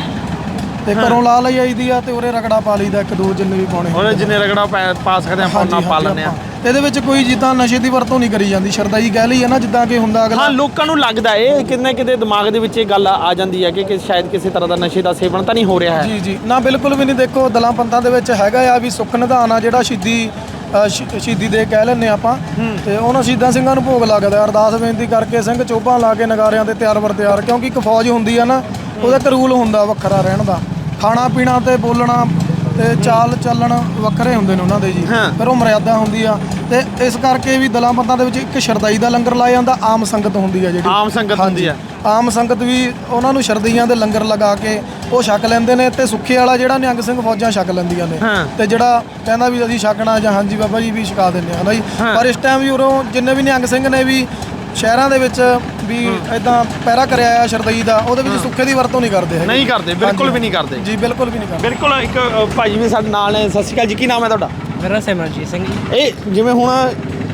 ਤੇ ਘਰੋਂ ਲਾ ਲਈ ਆਈਦੀ ਆ ਤੇ ਉਰੇ ਰਗੜਾ ਪਾ ਲਈਦਾ ਇੱਕ ਦੋ ਜਿੰਨੇ ਵੀ ਪਾਉਣੇ ਉਹਨੇ ਜਿੰਨੇ ਰਗੜਾ ਪਾ- ਪਾ ਸਕਦੇ ਆਪਾਂ ਉਹਨਾਂ ਹਾਂਜੀ, ਪਾ ਹਾਂਜੀ, ਲੈਂਦੇ ਆ ਆਪਾਂ। ਇਹਦੇ ਵਿੱਚ ਕੋਈ ਜਿੱਦਾਂ ਨਸ਼ੇ ਦੀ ਵਰਤੋਂ ਨਹੀਂ ਕਰੀ ਜਾਂਦੀ ਸ਼ਰਦਾਈ ਕਹਿ ਲਈ ਹੈ ਨਾ ਜਿੱਦਾਂ ਕਿ ਹੁੰਦਾ ਅਗਲਾ ਹਾਂ ਲੋਕਾਂ ਨੂੰ ਲੱਗਦਾ ਇਹ ਕਿਤੇ ਨਾ ਕਿਤੇ ਦਿਮਾਗ ਦੇ ਵਿੱਚ ਇਹ ਗੱਲ ਆ ਜਾਂਦੀ ਹੈ ਕਿ ਕਿ ਸ਼ਾਇਦ ਕਿਸੇ ਤਰ੍ਹਾਂ ਦਾ ਨਸ਼ੇ ਦਾ ਸੇਵਨ ਤਾਂ ਨਹੀਂ ਹੋ ਰਿਹਾ ਹੈ। ਜੀ ਜੀ। ਨਾ ਬਿਲਕੁਲ ਵੀ ਨਹੀਂ ਦੇਖੋ ਦਲਾਂ ਪੰਥਾਂ ਦੇ ਵਿੱਚ ਹੈਗਾ ਆ ਵੀ ਸੁੱਖ ਨਿਧਾਨ ਆ ਜਿਹੜਾ ਸ਼ਹੀਦੀ ਅ, ਸ਼ਹੀਦੀ ਦੇ ਕਹਿ ਲੈਂਦੇ ਆਪਾਂ। ਤੇ ਉਹਨਾਂ ਸ਼ਹੀਦਾਂ ਸਿੰਘਾਂ ਨੂੰ ਭੋਗ ਲੱਗਦਾ। ਅਰਦਾਸ ਬੇਨਤੀ ਕਰਕੇ ਸਿੰਘ ਚੋਭਾਂ ਲਾ ਕੇ ਨਗਾਰਿਆਂ ਤੇ ਤਿਆਰ ਬਰ ਤਿਆਰ ਕਿਉਂਕਿ ਇੱਕ ਫੌਜ ਹੁੰਦੀ ਆ ਨਾ ਉਹਦਾ ਇੱਕ ਰੂਲ ਹੁੰਦਾ ਵੱਖਰਾ ਰਹਿਣ ਦਾ। ਖਾਣਾ ਪੀਣਾ ਤੇ ਬੋਲਣਾ ਤੇ ਚਾਲ ਚੱਲਣ ਵੱਖਰੇ ਹੁੰਦੇ ਨੇ ਉਹਨਾਂ ਦੇ ਜੀ। ਹਾਂ। ਫਿਰ ਉਹ ਮਰਿਆਦਾ ਹੁੰਦੀ ਆ। ਤੇ ਇਸ ਕਰਕੇ ਵੀ ਦਲਾਂ ਬੰਦਾਂ ਦੇ ਵਿੱਚ ਇੱਕ ਸ਼ਰਦਾਈ ਦਾ ਲੰਗਰ ਲਾਇਆ ਜਾਂਦਾ ਆਮ ਸੰਗਤ ਹੁੰਦੀ ਆ ਜਿਹੜੀ। ਆਮ ਸੰਗਤ ਹੁੰਦੀ ਆ। ਆਮ ਸੰਗਤ ਵੀ ਉਹਨਾਂ ਨੂੰ ਸ਼ਰਦਈਆਂ ਦੇ ਲੰਗਰ ਲਗਾ ਕੇ ਉਹ ਛਕ ਲੈਂਦੇ ਨੇ ਤੇ ਸੁੱਖੇ ਵਾਲਾ ਜਿਹੜਾ ਨਿਹੰਗ ਸਿੰਘ ਫੌਜਾਂ ਛਕ ਲੈਂਦੀਆਂ ਨੇ। ਹਾਂ। ਤੇ ਜਿਹੜਾ ਕਹਿੰਦਾ ਵੀ ਅਸੀਂ ਛਕਣਾ ਜਾਂ ਹਾਂਜੀ ਬਾਬਾ ਜੀ ਵੀ ਛਕਾ ਦਿੰਦੇ ਆ ਹਨਾ ਜੀ? ਪਰ ਇਸ ਟਾਈਮ ਵੀ ਉਰੋਂ ਜਿੰਨੇ ਵੀ ਨਿਹੰਗ ਸਿੰਘ ਨੇ ਵੀ ਸ਼ਹਿਰਾਂ ਦੇ ਵਿੱਚ ਵੀ ਇਦਾਂ ਪੈਰਾ ਕਰਿਆ ਆ ਸ਼ਰਦਈ ਦਾ ਉਹਦੇ ਵਿੱਚ ਸੁੱਖੇ ਦੀ ਵਰਤੋਂ ਨਹੀਂ ਕਰਦੇ ਹੈਗੇ। ਨਹੀਂ ਕਰਦੇ ਬਿਲਕੁਲ ਵੀ ਨਹੀਂ ਕਰਦੇ। ਜੀ ਬਿਲਕੁਲ ਵੀ ਨਹੀਂ ਕਰਦੇ। ਬਿਲਕੁਲ ਇੱਕ ਅ, ਭਾਜੀ ਵੀ ਸਾਡੇ ਨਾਲ ਨੇ ਸਤਿ ਸ਼੍ਰੀ ਅਕਾਲ ਜੀ ਕੀ ਨਾਮ ਹੈ ਤੁਹਾਡਾ? ਮੇਰਾ ਸਿਮਰਨਜੀਤ ਸਿੰਘ ਜੀ। ਇਹ ਜਿਵੇਂ ਹੁਣ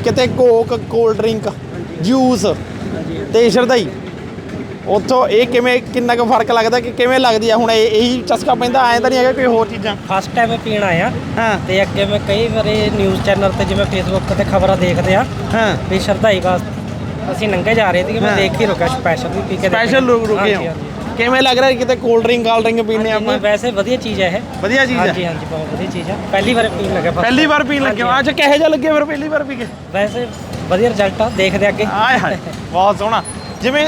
ਕਿਤੇ ਕੋਕ ਕੋਲਡ ਡਰਿੰਕ ਜੂਸ ਤੇ ਸ਼ਰਦਾਈ ਉੱਥੋਂ ਇਹ ਕਿਵੇਂ ਕਿੰਨਾ ਕੁ ਫ਼ਰਕ ਲੱਗਦਾ ਕਿ ਕਿਵੇਂ ਲੱਗਦੀ ਆ? ਹੁਣ ਇਹ ਇਹੀ ਚਸਕਾ ਪੈਂਦਾ ਐਂ ਤਾਂ ਨਹੀਂ ਹੈਗਾ ਕੋਈ ਹੋਰ ਚੀਜ਼ਾਂ? ਫਸਟ ਟਾਈਮ ਪੀਣ ਆਇਆ ਹਾਂ। ਤੇ ਅੱਗੇ ਮੈਂ ਕਈ ਵਾਰੀ ਨਿਊਜ਼ ਚੈਨਲ ਤੇ ਜਿਵੇਂ ਫੇਸਬੁੱਕ ਤੇ ਖਬਰਾਂ ਦੇਖਦੇ ਆ। ਹਾਂ। ਵੀ ਸ਼ਰਧਾਈ ਵਾਸਤੇ ਅਸੀਂ ਨੰਗੇ ਜਾ ਰਹੇ ਸੀ ਮੈਂ। ਦੇਖ ਹੀ ਰੁਕਿਆ ਸਪੈਸ਼ਲ ਵੀ ਪੀ ਕੇ। ਸਪੈਸ਼ਲ ਲੋਕ ਰੁਕੇ ਹਾਂਜੀ, ਹੋ? ਹਾਂਜੀ। ਕਿਵੇਂ ਲੱਗ ਰਿਹਾ ਕਿਤੇ ਕੋਲਡ ਡਰਿੰਕ ਕਾਲ ਡਰਿੰਕ ਪੀਨੇ ਹਾਂਜੀ, ਆਪਾਂ? ਵੈਸੇ ਵਧੀਆ ਚੀਜ਼ ਹੈ ਇਹ। ਵਧੀਆ ਚੀਜ਼ ਹਾਂਜੀ ਹੈ? ਹਾਂਜੀ ਬਹੁਤ ਵਧੀਆ ਚੀਜ਼ ਹੈ। ਪਹਿਲੀ ਵਾਰ ਪੀਣ ਲੱਗਾ ਪਹਿਲੀ। ਵਾਰ ਪੀਣ ਲੱਗੇ ਹੋ ਹਾਂਜੀ, ਅੱਛਾ ਕਿਹੋ ਜਿਹਾ ਲੱਗਿਆ ਫਿਰ ਪਹਿਲੀ ਵਾਰ ਪੀ ਕੇ? ਵੈਸੇ ਵਧੀਆ ਰਿਜ਼ਲਟ ਆ ਦੇਖਦੇ ਅੱਗੇ। ਆਏ ਹਾਏ ਬਹੁਤ ਸੋਹਣਾ। ਜਿਵੇਂ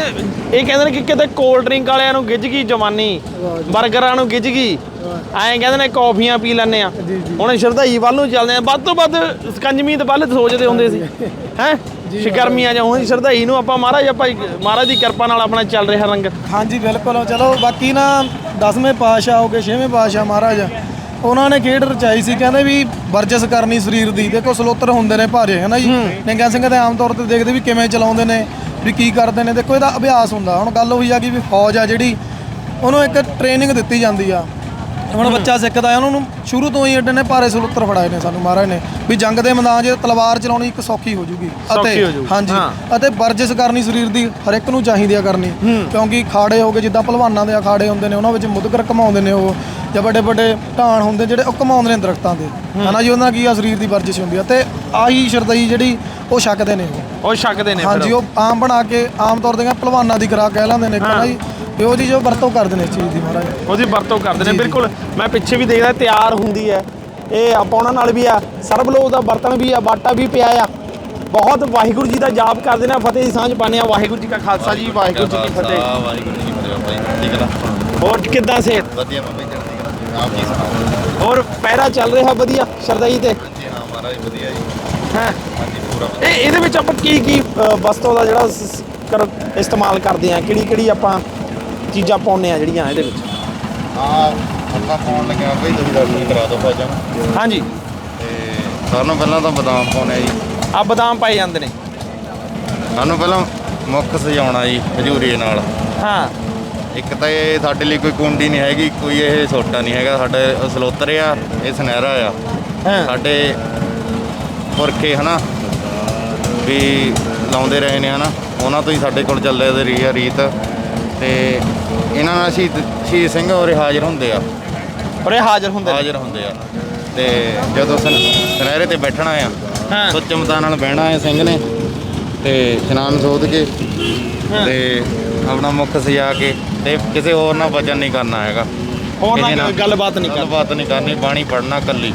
ਇਹ ਕਹਿੰਦੇ ਨੇ ਕਿ ਕਿਤੇ ਕੋਲਡ ਡਰਿੰਕ ਵਾਲਿਆਂ ਨੂੰ ਗਿੱਜ ਗਈ ਜਵਾਨੀ 버ਗਰਾਂ ਨੂੰ ਗਿੱਜ ਗਈ। ਐਂ ਕਹਿੰਦੇ ਨੇ ਕੌਫੀਆਂ ਪੀ ਲੈਂਦੇ ਆ। ਹੁਣ ਸ਼ਰਧਾਈ ਵੱਲ ਨੂੰ ਚੱਲਦੇ ਆ। ਵੱਧ ਤੋਂ ਵੱਧ ਸਕੰਜਮੀ ਦੇ ਵੱਲ ਸੋਚਦੇ ਹੁੰਦੇ ਸੀ। ਹੈ? ਗਰਮੀਆਂ ਜਾਂ ਹੁਣ ਸ਼ਰਧਾਈ ਨੂੰ ਆਪਾਂ ਮਹਾਰਾਜ ਆਪਾਂ ਮਹਾਰਾਜ ਦੀ ਕਿਰਪਾ ਨਾਲ ਆਪਣਾ ਚੱਲ ਰਿਹਾ ਰੰਗ ਹਾਂਜੀ ਬਿਲਕੁਲ। ਚਲੋ ਬਾਕੀ ਨਾ 10ਵੇਂ ਪਾਤਸ਼ਾਹ ਹੋ ਗਏ 6ਵੇਂ ਪਾਤਸ਼ਾਹ ਮਹਾਰਾਜ। ਉਹਨਾਂ ਨੇ ਖੇਡ ਰਚਾਈ ਸੀ ਕਹਿੰਦੇ ਵੀ ਵਰਜਸ ਕਰਨੀ ਸਰੀਰ ਦੀ। ਦੇਖੋ ਸਲੋਤਰ ਹੁੰਦੇ ਨੇ ਭਾਰੇ ਹੈ ਨਾ ਜੀ ਨਿੰਗਾ ਸਿੰਘ ਤੇ ਆਮ ਤੌਰ ਤੇ ਦੇਖਦੇ ਵੀ ਕਿਵੇਂ ਚਲਾਉਂਦੇ ਨੇ ਵੀ ਕੀ ਕਰਦੇ ਨੇ। ਦੇਖੋ ਇਹਦਾ ਅਭਿਆਸ ਹੁੰਦਾ। ਹੁਣ ਗੱਲ ਉਹੀ ਆ ਗਈ ਵੀ ਫੌਜ ਆ ਜਿਹੜੀ ਉਹਨੂੰ ਇੱਕ ਟ੍ਰੇਨਿੰਗ ਦਿੱਤੀ ਜਾਂਦੀ ਆ। ਹੁਣ ਬੱਚਾ ਸਿੱਖਦਾ ਹੈ ਉਹਨਾਂ ਨੂੰ ਸ਼ੁਰੂ ਤੋਂ ਹੀ ਏਡੇ ਨੇ ਭਾਰੇ ਸਲੋਤਰ ਫੜਾਏ ਨੇ ਸਾਨੂੰ ਮਹਾਰਾਜ ਨੇ ਵੀ ਜੰਗ ਦੇ ਮੈਦਾਨ 'ਚ ਤਲਵਾਰ ਚਲਾਉਣੀ ਇੱਕ ਸੌਖੀ ਹੋ ਜੂਗੀ। ਜਾਊਗੀ, ਹਾਂਜੀ। ਅਤੇ ਵਰਜਿਸ਼ ਕਰਨੀ ਸਰੀਰ ਦੀ ਹਰ ਇੱਕ ਨੂੰ ਚਾਹੀਦੀ ਆ ਕਰਨੀ ਕਿਉਂਕਿ ਖਾੜੇ ਹੋ ਗਏ ਜਿੱਦਾਂ ਪਹਿਲਵਾਨਾਂ ਦੇ ਅਖਾੜੇ ਹੁੰਦੇ ਨੇ ਉਹਨਾਂ ਵਿੱਚ ਮੁੱਦਕਰ ਘਮਾਉਂਦੇ ਨੇ ਉਹ ਜਾਂ ਵੱਡੇ ਵੱਡੇ ਢਾਣ ਹੁੰਦੇ ਜਿਹੜੇ ਉਹ ਘਮਾਉਂਦੇ ਨੇ ਦਰਖਤਾਂ ਦੇ ਹਨਾ ਜੀ ਉਹਨਾਂ ਕੀ ਆ ਸਰੀਰ ਦੀ ਵਰਜਿਸ਼ ਹੁੰਦੀ ਆ। ਤੇ ਆਹੀ ਸ਼ਰਦਈ ਜਿਹੜੀ ਉਹ ਛਕਦੇ ਨੇ ਉਹ। ਛਕਦੇ ਨੇ ਹਾਂਜੀ ਉਹ ਆਮ ਬਣਾ ਕੇ ਆਮ ਤੌਰ ਤੇ ਕਹਿੰਦੇ ਪਹਿਲਵਾਨਾਂ ਦੀ ਖੁਰਾਕ ਕਹਿ ਲੈਂਦੇ ਨੇ ਨਾ ਜੀ ਤੇ ਉਹ ਜੀ ਵਰਤੋਂ ਕਰਦੇ ਨੇ ਇਸ ਚੀਜ਼ ਦੀ ਮਹਾਰਾਜ। ਉਹਦੀ ਵਰਤੋਂ ਕਰਦੇ ਨੇ ਬਿਲਕੁਲ। ਮੈਂ ਪਿੱਛੇ ਵੀ ਦੇਖਦਾ ਤਿਆਰ ਹੁੰਦੀ ਹੈ। ਇਹ ਆਪਾਂ ਉਹਨਾਂ ਨਾਲ ਵੀ ਆ ਸਰਬਲੋਹ ਦਾ ਬਰਤਨ ਵੀ ਆ ਬਾਟਾ ਵੀ ਪਿਆ ਆ। ਬਹੁਤ ਵਾਹਿਗੁਰੂ ਜੀ ਦਾ ਜਾਪ ਕਰਦੇ ਨੇ ਫਤਿਹ ਦੀ ਸਾਂਝ ਪਾਉਂਦੇ ਆ ਵਾਹਿਗੁਰੂ ਜੀ ਕਾ ਖਾਲਸਾ ਜੀ ਵਾਹਿਗੁਰੂ ਜੀ ਕੀ ਫਤਿਹ। ਵਾਹਿਗੁਰੂ ਜੀ ਕੀ ਫਤਿਹ ਬਾਬਾ ਜੀ ਹੋਰ ਕਿੱਦਾਂ ਸੇ ਵਧੀਆ ਬਾਬਾ ਜੀ ਚੜ੍ਹਦੀ ਕਲਾ ਆਪ ਜੀ ਸੁਣਾਓ। ਹੋਰ ਪਹਿਰਾ ਚੱਲ ਰਿਹਾ ਵਧੀਆ ਸ਼ਰਦਾਈ ਤੇ? ਜੀ ਹਾਂ ਮਹਾਰਾਜ ਵਧੀਆ ਜੀ। ਹੈ? ਹਾਂਜੀ ਪੂਰਾ ਇਹ ਇਹਦੇ ਵਿੱਚ ਆਪਾਂ ਕੀ ਕੀ ਅ, ਵਸਤੂ ਦਾ ਜਿਹੜਾ ਸ- ਸ- ਕਰ ਇਸਤੇਮਾਲ ਕਰਦੇ ਆ ਕਿਹੜੀ ਕਿਹੜੀ ਆਪਾਂ ਚੀਜ਼ਾਂ ਪਾਉਂਦੇ ਆ ਜਿਹੜੀਆਂ ਇਹਦੇ ਵਿੱਚ। ਆ ਆਪਾਂ ਪਾਉਣ ਲੱਗੇ ਆ ਬਈ ਤੁਸੀਂ ਦਰਸ਼ਨ ਕਰਾ ਦਿਓ ਭਾਜਾਂ ਹਾਂਜੀ। ਤੇ ਸਾਨੂੰ ਪਹਿਲਾਂ ਤਾਂ ਬਦਾਮ ਪਾਉਣੇ ਆ ਜੀ। ਆ ਬਦਾਮ ਪਾਏ ਜਾਂਦੇ ਨੇ। ਸਾਨੂੰ ਪਹਿਲਾਂ ਮੁੱਖ ਸਜਾਉਣਾ ਜੀ ਹਜੂਰੀ ਨਾਲ। ਹਾਂ। ਇੱਕ ਤਾਂ ਇਹ ਸਾਡੇ ਲਈ ਕੋਈ ਕੁੰਡੀ ਨਹੀਂ ਹੈਗੀ ਕੋਈ ਇਹ ਛੋਟਾ ਨਹੀਂ ਹੈਗਾ। ਸਾਡੇ ਸਲੋਤਰ ਆ ਇਹ ਸੁਨਹਿਰਾ ਆ। ਹਾਂ। ਸਾਡੇ ਪੁਰਖੇ ਹਨਾ ਵੀ ਲਾਉਂਦੇ ਰਹੇ ਨੇ ਹਨਾ। ਉਹਨਾਂ ਤੋਂ ਹੀ ਸਾਡੇ ਕੋਲ ਚੱਲੇ ਤੇ ਰਹੀ ਆ ਰੀਤ। ਤੇ ਇਹਨਾਂ ਨਾਲ ਸ਼ਹੀਦ ਸ਼ਹੀਦ ਸਿੰਘ ਹੋਰੇ ਹਾਜ਼ਰ ਹੁੰਦੇ ਆ। ਔਰ ਇਹ ਹਾਜ਼ਰ ਹੁੰਦੇ ਨੇ? ਹਾਜ਼ਰ ਹੁੰਦੇ ਆ। ਤੇ ਜਦੋਂ ਸੁਨ- ਸੁਨਹਿਰੇ ਤੇ ਬੈਠਣਾ ਆ ਹਾਂ। ਸੁੱਚਮਤਾ ਨਾਲ ਬਹਿਣਾ ਹੈ ਸਿੰਘ ਨੇ ਤੇ ਇਸ਼ਨਾਨ ਸੋਧ ਕੇ ਹਾਂ। ਤੇ ਆਪਣਾ ਮੁੱਖ ਸਜਾ ਕੇ ਤੇ ਕਿਸੇ ਹੋਰ ਨਾਲ ਵਚਨ ਨਹੀਂ ਕਰਨਾ ਹੈਗਾ। ਹੋਰ ਨਾਲ ਗੱਲਬਾਤ ਨਹੀਂ ਕਰਨੀ। ਗੱਲਬਾਤ ਨਹੀਂ ਕਰਨੀ ਬਾਣੀ ਪੜਨਾ ਕੱਲੀ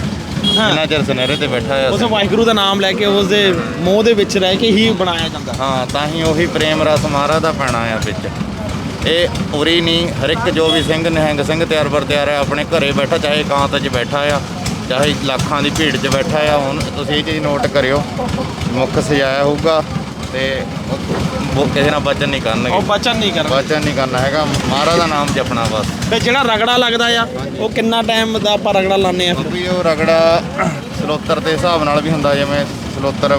ਹਾਂ। ਜਿੰਨਾ ਚਿਰ ਸੁਨਹਿਰੇ ਤੇ ਬੈਠਾ ਆ ਉਸ ਵਾਹਿਗੁਰੂ ਦਾ ਨਾਮ ਲੈ ਕੇ ਉਸ ਦੇ ਮੋਹ ਦੇ ਵਿੱਚ ਰਹਿ ਕੇ ਹੀ ਬਣਾਇਆ ਜਾਂਦਾ। ਹਾਂ ਤਾਂ ਹੀ ਉਹੀ ਪ੍ਰੇਮ ਰਸ ਮਹਾਰਾਜ ਦਾ ਪੈਣਾ ਆ ਵਿੱਚ। ਇਹ ਉਰੀ ਨਹੀਂ ਹਰ ਇੱਕ ਜੋ ਵੀ ਸਿੰਘ ਨਿਹੰਗ ਸਿੰਘ ਤਿਆਰ ਬਰ ਤਿਆਰ ਹੈ ਆਪਣੇ ਘਰੇ ਬੈਠਾ ਚਾਹੇ ਇਕਾਂਤ 'ਚ ਬੈਠਾ ਆ ਚਾਹੇ ਲੱਖਾਂ ਦੀ ਭੀੜ 'ਚ ਬੈਠਾ ਆ ਹੁਣ ਤੁਸੀਂ ਇਹ ਚੀਜ਼ ਨੋਟ ਕਰਿਓ ਮੁੱਖ ਸਜਾਇਆ ਹੋਊਗਾ ਤੇ ਉਹ- ਉਹ ਕਿਸੇ ਨਾਲ ਬਚਨ ਨਹੀਂ ਉਹ ਕਰਨਗੇ ਬਚਨ ਨਹੀਂ ਕਰਨਾ ਬਚਨ ਨਹੀਂ ਕਰਨਾ ਹੈਗਾ ਮਹਾਰਾਜ ਦਾ ਨਾਮ ਜਪਣਾ ਬਸ। ਤੇ ਜਿਹੜਾ ਰਗੜਾ ਲੱਗਦਾ ਆ ਉਹ ਕਿੰਨਾ ਟਾਈਮ ਦਾ ਆਪਾਂ ਰਗੜਾ ਲਾਉਂਦੇ ਆ ਫਿਰ? ਵੀ ਉਹ ਰਗੜਾ ਸਲੋਤਰ ਦੇ ਹਿਸਾਬ ਨਾਲ ਵੀ ਹੁੰਦਾ ਜਿਵੇਂ ਸਲੋਤਰ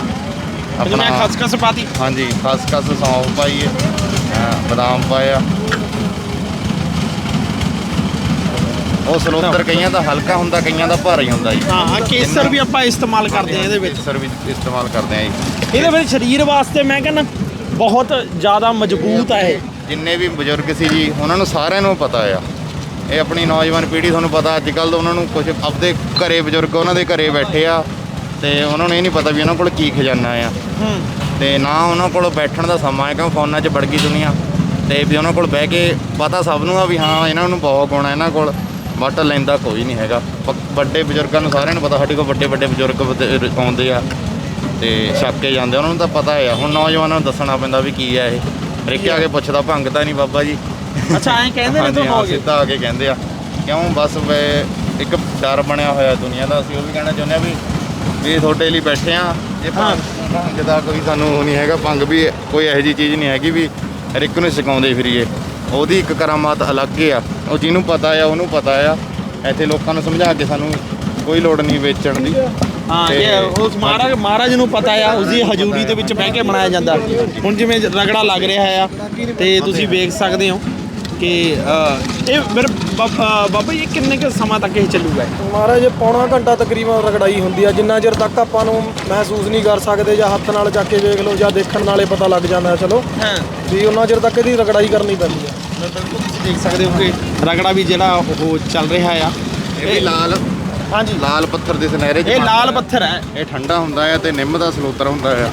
ਆਪਣਾ ਖਸਖਸ ਪਾਤੀ। ਹਾਂਜੀ ਖਸਖਸ ਸੌਂਫ ਪਾਈ ਹੈ ਬਦਾਮ ਪਾਇਆ। ਉਹ ਸਲੋਤਰ ਕਈਆਂ ਦਾ ਹਲਕਾ ਹੁੰਦਾ ਕਈਆਂ ਦਾ ਭਾਰੀ ਹੁੰਦਾ ਜੀ। ਹਾਂ ਹਾਂ ਕੇਸਰ ਵੀ ਆਪਾਂ ਇਸਤੇਮਾਲ ਕਰਦੇ ਆ ਇਹਦੇ ਵਿੱਚ। ਕੇਸਰ ਵੀ ਇਸਤੇਮਾਲ ਕਰਦੇ ਆ ਜੀ। ਇਹਦੇ ਵਿੱਚ ਸਰੀਰ ਵਾਸਤੇ ਮੈਂ ਕਹਿੰਦਾ ਬਹੁਤ ਜ਼ਿਆਦਾ ਮਜ਼ਬੂਤ ਆ ਇਹ। ਜਿੰਨੇ ਵੀ ਬਜ਼ੁਰਗ ਸੀ ਜੀ ਉਹਨਾਂ ਨੂੰ ਸਾਰਿਆਂ ਨੂੰ ਪਤਾ ਆ। ਇਹ ਆਪਣੀ ਨੌਜਵਾਨ ਪੀੜ੍ਹੀ ਤੁਹਾਨੂੰ ਪਤਾ ਅੱਜ ਕੱਲ੍ਹ ਉਹਨਾਂ ਨੂੰ ਕੁਝ ਆਪਦੇ ਘਰੇ ਬਜ਼ੁਰਗ ਉਹਨਾਂ ਦੇ ਘਰੇ ਬੈਠੇ ਆ ਤੇ ਉਹਨਾਂ ਨੂੰ ਇਹ ਨਹੀਂ ਪਤਾ ਵੀ ਉਹਨਾਂ ਕੋਲ ਕੀ ਖਜ਼ਾਨਾ ਆ। ਹੂੰ। ਤੇ ਨਾ ਉਹਨਾਂ ਕੋਲ ਬੈਠਣ ਦਾ ਸਮਾਂ ਹੈ ਕਿਉਂ ਫੋਨਾਂ 'ਚ ਵੜ ਗਈ ਦੁਨੀਆ। ਤੇ ਵੀ ਉਹਨਾਂ ਕੋਲ ਬਹਿ ਕੇ ਪਤਾ ਸਭ ਨੂੰ ਆ ਵੀ ਹਾਂ ਇਹਨਾਂ ਨੂੰ ਬਹੁਤ ਗੁਣ ਹੈ ਇਹਨਾਂ ਕੋਲ ਬਟ ਲੈਂਦਾ ਕੋਈ ਨਹੀਂ ਹੈਗਾ। ਵੱਡੇ ਬਜ਼ੁਰਗਾਂ ਨੂੰ ਸਾਰਿਆਂ ਨੂੰ ਪਤਾ ਸਾਡੇ ਕੋਲ ਵੱਡੇ ਵੱਡੇ ਬਜ਼ੁਰਗ ਆਉਂਦੇ ਆ ਤੇ ਛੱਕ ਕੇ ਜਾਂਦੇ ਉਹਨਾਂ ਨੂੰ ਤਾਂ ਪਤਾ ਆ ਹੁਣ ਨੌਜਵਾਨਾਂ ਨੂੰ ਦੱਸਣਾ ਪੈਂਦਾ ਵੀ ਕੀ ਆ ਇਹ। ਰਿੱਕੇ ਆ? ਕੇ ਪੁੱਛਦਾ ਭੰਗ ਤਾਂ ਨਹੀਂ ਬਾਬਾ ਜੀ। ਅੱਛਾ ਐਂ ਕਹਿੰਦੇ ਨੇ ਤੁਹਾਨੂੰ ਹਾਂ, ਸਿੱਧਾ ਆ ਕੇ ਕਹਿੰਦੇ ਆ। ਕਿਉਂ? ਬਸ ਵੇ ਇੱਕ ਡਰ ਬਣਿਆ ਹੋਇਆ ਦੁਨੀਆ ਦਾ। ਅਸੀਂ ਉਹ ਵੀ ਕਹਿਣਾ ਚਾਹੁੰਦੇ ਆ ਵੀ ਵੀ ਤੁਹਾਡੇ ਲਈ ਬੈਠੇ ਆ ਇਹ ਭੰਗ ਭੰਗ ਦਾ ਕੋਈ ਸਾਨੂੰ ਨਹੀਂ ਹੈਗਾ ਭੰਗ ਵੀ ਕੋਈ ਇਹੋ ਜੀ ਚੀਜ਼ ਨਹੀਂ ਹੈਗੀ ਵੀ ਹਰ ਇੱਕ ਨੂੰ ਸਿਖਾਉਂਦੇ ਫਿਰੀਏ। ਉਹਦੀ ਇੱਕ ਕਰਾਮਾਤ ਅਲੱਗ ਆ ਉਹ ਜਿਹਨੂੰ ਪਤਾ ਆ ਉਹਨੂੰ ਪਤਾ ਆ। ਇੱਥੇ ਲੋਕਾਂ ਨੂੰ ਸਮਝਾ ਕੇ ਸਾਨੂੰ ਕੋਈ ਲੋੜ ਨਹੀਂ ਵੇਚਣ ਦੀ। ਹਾਂ ਇਹ ਉਸ ਮਹਾਰਾਜ ਮਹਾਰਾਜ ਨੂੰ ਪਤਾ ਆ ਉਸ ਦੀ ਹਜ਼ੂਰੀ ਦੇ ਵਿੱਚ ਬਹਿ ਕੇ ਮਨਾਇਆ ਜਾਂਦਾ। ਹੁਣ ਜਿਵੇਂ ਰਗੜਾ ਲੱਗ ਰਿਹਾ ਆ ਤੇ ਤੁਸੀਂ ਵੇਖ ਸਕਦੇ ਹੋ। ਕਿ ਅ, ਇਹ ਮੇਰੇ ਬਾਬ- ਜੀ ਇਹ ਕਿੰਨੇ ਕੁ ਸਮਾਂ ਤੱਕ ਇਹ ਚੱਲੂਗਾ? ਮਹਾਰਾਜ ਪੌਣਾ ਘੰਟਾ ਤਕਰੀਬਨ ਰਗੜਾਈ ਹੁੰਦੀ ਆ। ਜਿੰਨਾ ਚਿਰ ਤੱਕ ਆਪਾਂ ਨੂੰ ਮਹਿਸੂਸ ਨਹੀਂ ਕਰ ਸਕਦੇ ਜਾਂ ਹੱਥ ਨਾਲ ਚੱਕ ਕੇ ਵੇਖ ਲਓ ਜਾਂ ਦੇਖਣ ਨਾਲੇ ਪਤਾ ਲੱਗ ਜਾਂਦਾ ਚਲੋ। ਹਾਂ। ਵੀ ਉਹਨਾਂ ਚਿਰ ਤੱਕ ਇਹਦੀ ਰਗੜਾਈ ਕਰਨੀ ਪੈਂਦੀ ਆ। ਬਿਲਕੁਲ ਤੁਸੀਂ ਦੇਖ ਸਕਦੇ ਹੋ ਕਿ ਰਗੜਾ ਵੀ ਜਿਹੜਾ ਉਹ ਚੱਲ ਰਿਹਾ ਆ। ਇਹ ਵੀ ਲਾਲ। ਹਾਂਜੀ। ਲਾਲ ਪੱਥਰ ਦੇ ਸੁਨਹਿਰੇ 'ਚ ਇਹ ਲਾਲ। ਪੱਥਰ ਹੈ। ਇਹ ਠੰਡਾ ਹੁੰਦਾ ਆ ਤੇ ਨਿੰਮ ਦਾ ਸਲੋਤਰ ਹੁੰਦਾ ਆ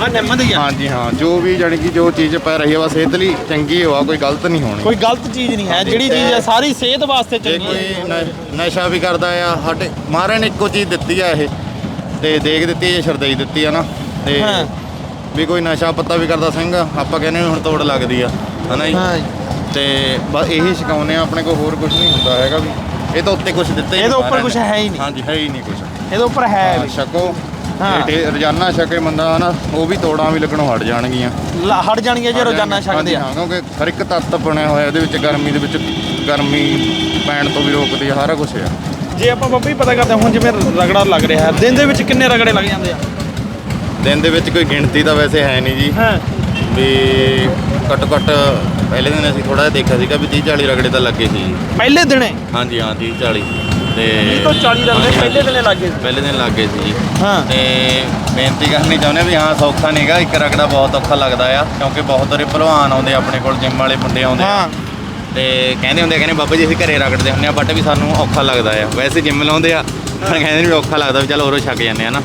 ਆ ਨਿੰਮ ਦੀ ਆ ਹਾਂਜੀ ਹਾਂ। ਜੋ ਵੀ ਜਾਣੀ ਕਿ ਜੋ ਚੀਜ਼ ਪੈ ਰਹੀ ਹੈ ਬਸ ਸਿਹਤ ਲਈ ਚੰਗੀ ਹੋਆ ਕੋਈ ਗਲਤ ਨਹੀਂ ਹੋਣੀ। ਕੋਈ ਗਲਤ ਚੀਜ਼ ਨਹੀਂ ਹੈ। ਜਿਹੜੀ ਚੀਜ਼ ਹੈ ਸਾਰੀ ਸਿਹਤ ਵਾਸਤੇ ਚੰਗੀ ਹੈ। ਨਸ਼ਾ ਵੀ ਕਰਦਾ ਆ। ਸਾਡੇ ਮਹਾਰਾਜ ਨੇ ਇੱਕੋ ਚੀਜ਼ ਦਿੱਤੀ ਆ ਇਹ। ਤੇ ਦੇਖ ਦਿੱਤੀ ਹੈ ਸ਼ਰਦਈ ਦਿੱਤੀ ਆ ਨਾ। ਤੇ ਹਾਂ। ਵੀ ਕੋਈ ਨਸ਼ਾ ਪੱਤਾ ਵੀ ਕਰਦਾ ਸਿੰਘ ਆਪਾਂ ਕਹਿੰਦੇ ਹੁਣ ਤੋੜ ਲੱਗਦੀ ਆ। ਹਨਾ ਜੀ? ਹਾਂ ਤੇ ਬਸ ਇਹੀ ਸਿਖਾਉਂਦੇ ਆ ਆਪਣੇ ਕੋਲ ਹੋਰ ਕੁਝ ਨਹੀਂ ਹੁੰਦਾ ਹੈਗਾ ਵੀ। ਇਹ ਤਾਂ ਉੱਤੇ ਕੁਝ ਦਿੱਤਾ ਇਹਦੇ ਉੱਪਰ ਨੇ। ਹੈ ਹੀ ਨਹੀਂ। ਹਾਂਜੀ ਹੈ ਹੀ ਨਹੀਂ ਕੁਝ ਇਹਦੇ ਉੱਪਰ ਹੈ ਹਾਂ, ਵੀ। ਛਕੋ। ਹਾਂ। ਡੇ- ਰੋਜ਼ਾਨਾ ਛਕੇ ਬੰਦਾ ਨਾ ਉਹ ਵੀ ਤੋੜਾਂ ਵੀ ਲੱਗਣੋਂ ਹਟ ਜਾਣਗੀਆਂ। ਲ- ਹਟ ਜਾਣਗੇ ਜੇ ਰੋਜ਼ਾਨਾ ਛਕਦੇ ਆ। ਹਾਂ ਕਿਉਂਕਿ ਹਰ ਇੱਕ ਤੱਤ ਬਣਿਆ ਹੋਇਆ ਇਹਦੇ ਵਿੱਚ ਗਰਮੀ ਦੇ ਵਿੱਚ ਗਰਮੀ ਪੈਣ ਤੋਂ ਵੀ ਰੋਕਦੀ ਆ ਸਾਰਾ ਕੁਝ ਆ। ਜੇ ਆਪਾਂ ਬੱਬੀ ਪਤਾ ਕਰਦੇ ਹਾਂ, ਹੁਣ ਜਿਵੇਂ ਰਗੜਾ ਲੱਗ ਰਿਹਾ ਹੈ ਦਿਨ ਦੇ ਵਿੱਚ ਕਿੰਨੇ ਰਗੜੇ ਲੱਗ ਜਾਂਦੇ ਆ? ਦਿਨ ਦੇ ਵਿੱਚ ਕੋਈ ਗਿਣਤੀ ਤਾਂ ਵੈਸੇ ਹੈ ਨਹੀਂ ਜੀ। ਹਾਂ। ਵੀ ਘੱਟੋ ਘੱਟ ਪਹਿਲੇ ਦਿਨ ਅਸੀਂ ਥੋੜਾ ਜਿਹਾ ਦੇਖਿਆ ਸੀਗਾ ਵੀ 30 40 ਰਗੜੇ ਤਾਂ ਲੱਗੇ ਸੀ। ਜੀ। ਪਹਿਲੇ ਦਿਨੇ? ਹਾਂਜੀ ਹਾਂ 30 40 ਤੇ ਤੋਂ 40 ਰਗੜੇ ਹਾਂਜੀ, ਪਹਿਲੇ ਦਿਨੇ ਲੱਗੇ ਪਹਿਲੇ ਦਿਨ ਲੱਗੇ ਸੀ। ਜੀ ਹਾਂ। ਤੇ ਬੇਨਤੀ ਕਰਨੀ ਚਾਹੁੰਦੇ ਹਾਂ ਵੀ ਹਾਂ ਸੌਖਾ ਨਹੀਂਗਾ ਇੱਕ ਰਗੜਾ ਬਹੁਤ ਔਖਾ ਲੱਗਦਾ ਆ ਕਿਉਂਕਿ ਬਹੁਤ ਸਾਰੇ ਭਲਵਾਨ ਆਉਂਦੇ ਆ ਆਪਣੇ ਕੋਲ ਜਿੰਮ ਵਾਲੇ ਮੁੰਡੇ ਆਉਂਦੇ ਆ। ਹਾਂ। ਤੇ ਕਹਿੰਦੇ ਹੁੰਦੇ ਆ, ਕਹਿੰਦੇ ਬਾਬਾ ਜੀ ਅਸੀਂ ਘਰੇ ਰਗੜਦੇ ਹੁੰਦੇ ਆ ਬਟ ਵੀ ਸਾਨੂੰ ਔਖਾ ਲੱਗਦਾ ਆ। ਵੈਸੇ ਜਿੰਮ ਲਾਉਂਦੇ ਆ ਪਰ ਕਹਿੰਦੇ ਵੀ ਔਖਾ ਲੱਗਦਾ ਵੀ ਚੱਲ ਹੋਰੋਂ ਛੱਕ ਜਾਂਦੇ ਆ ਨਾ।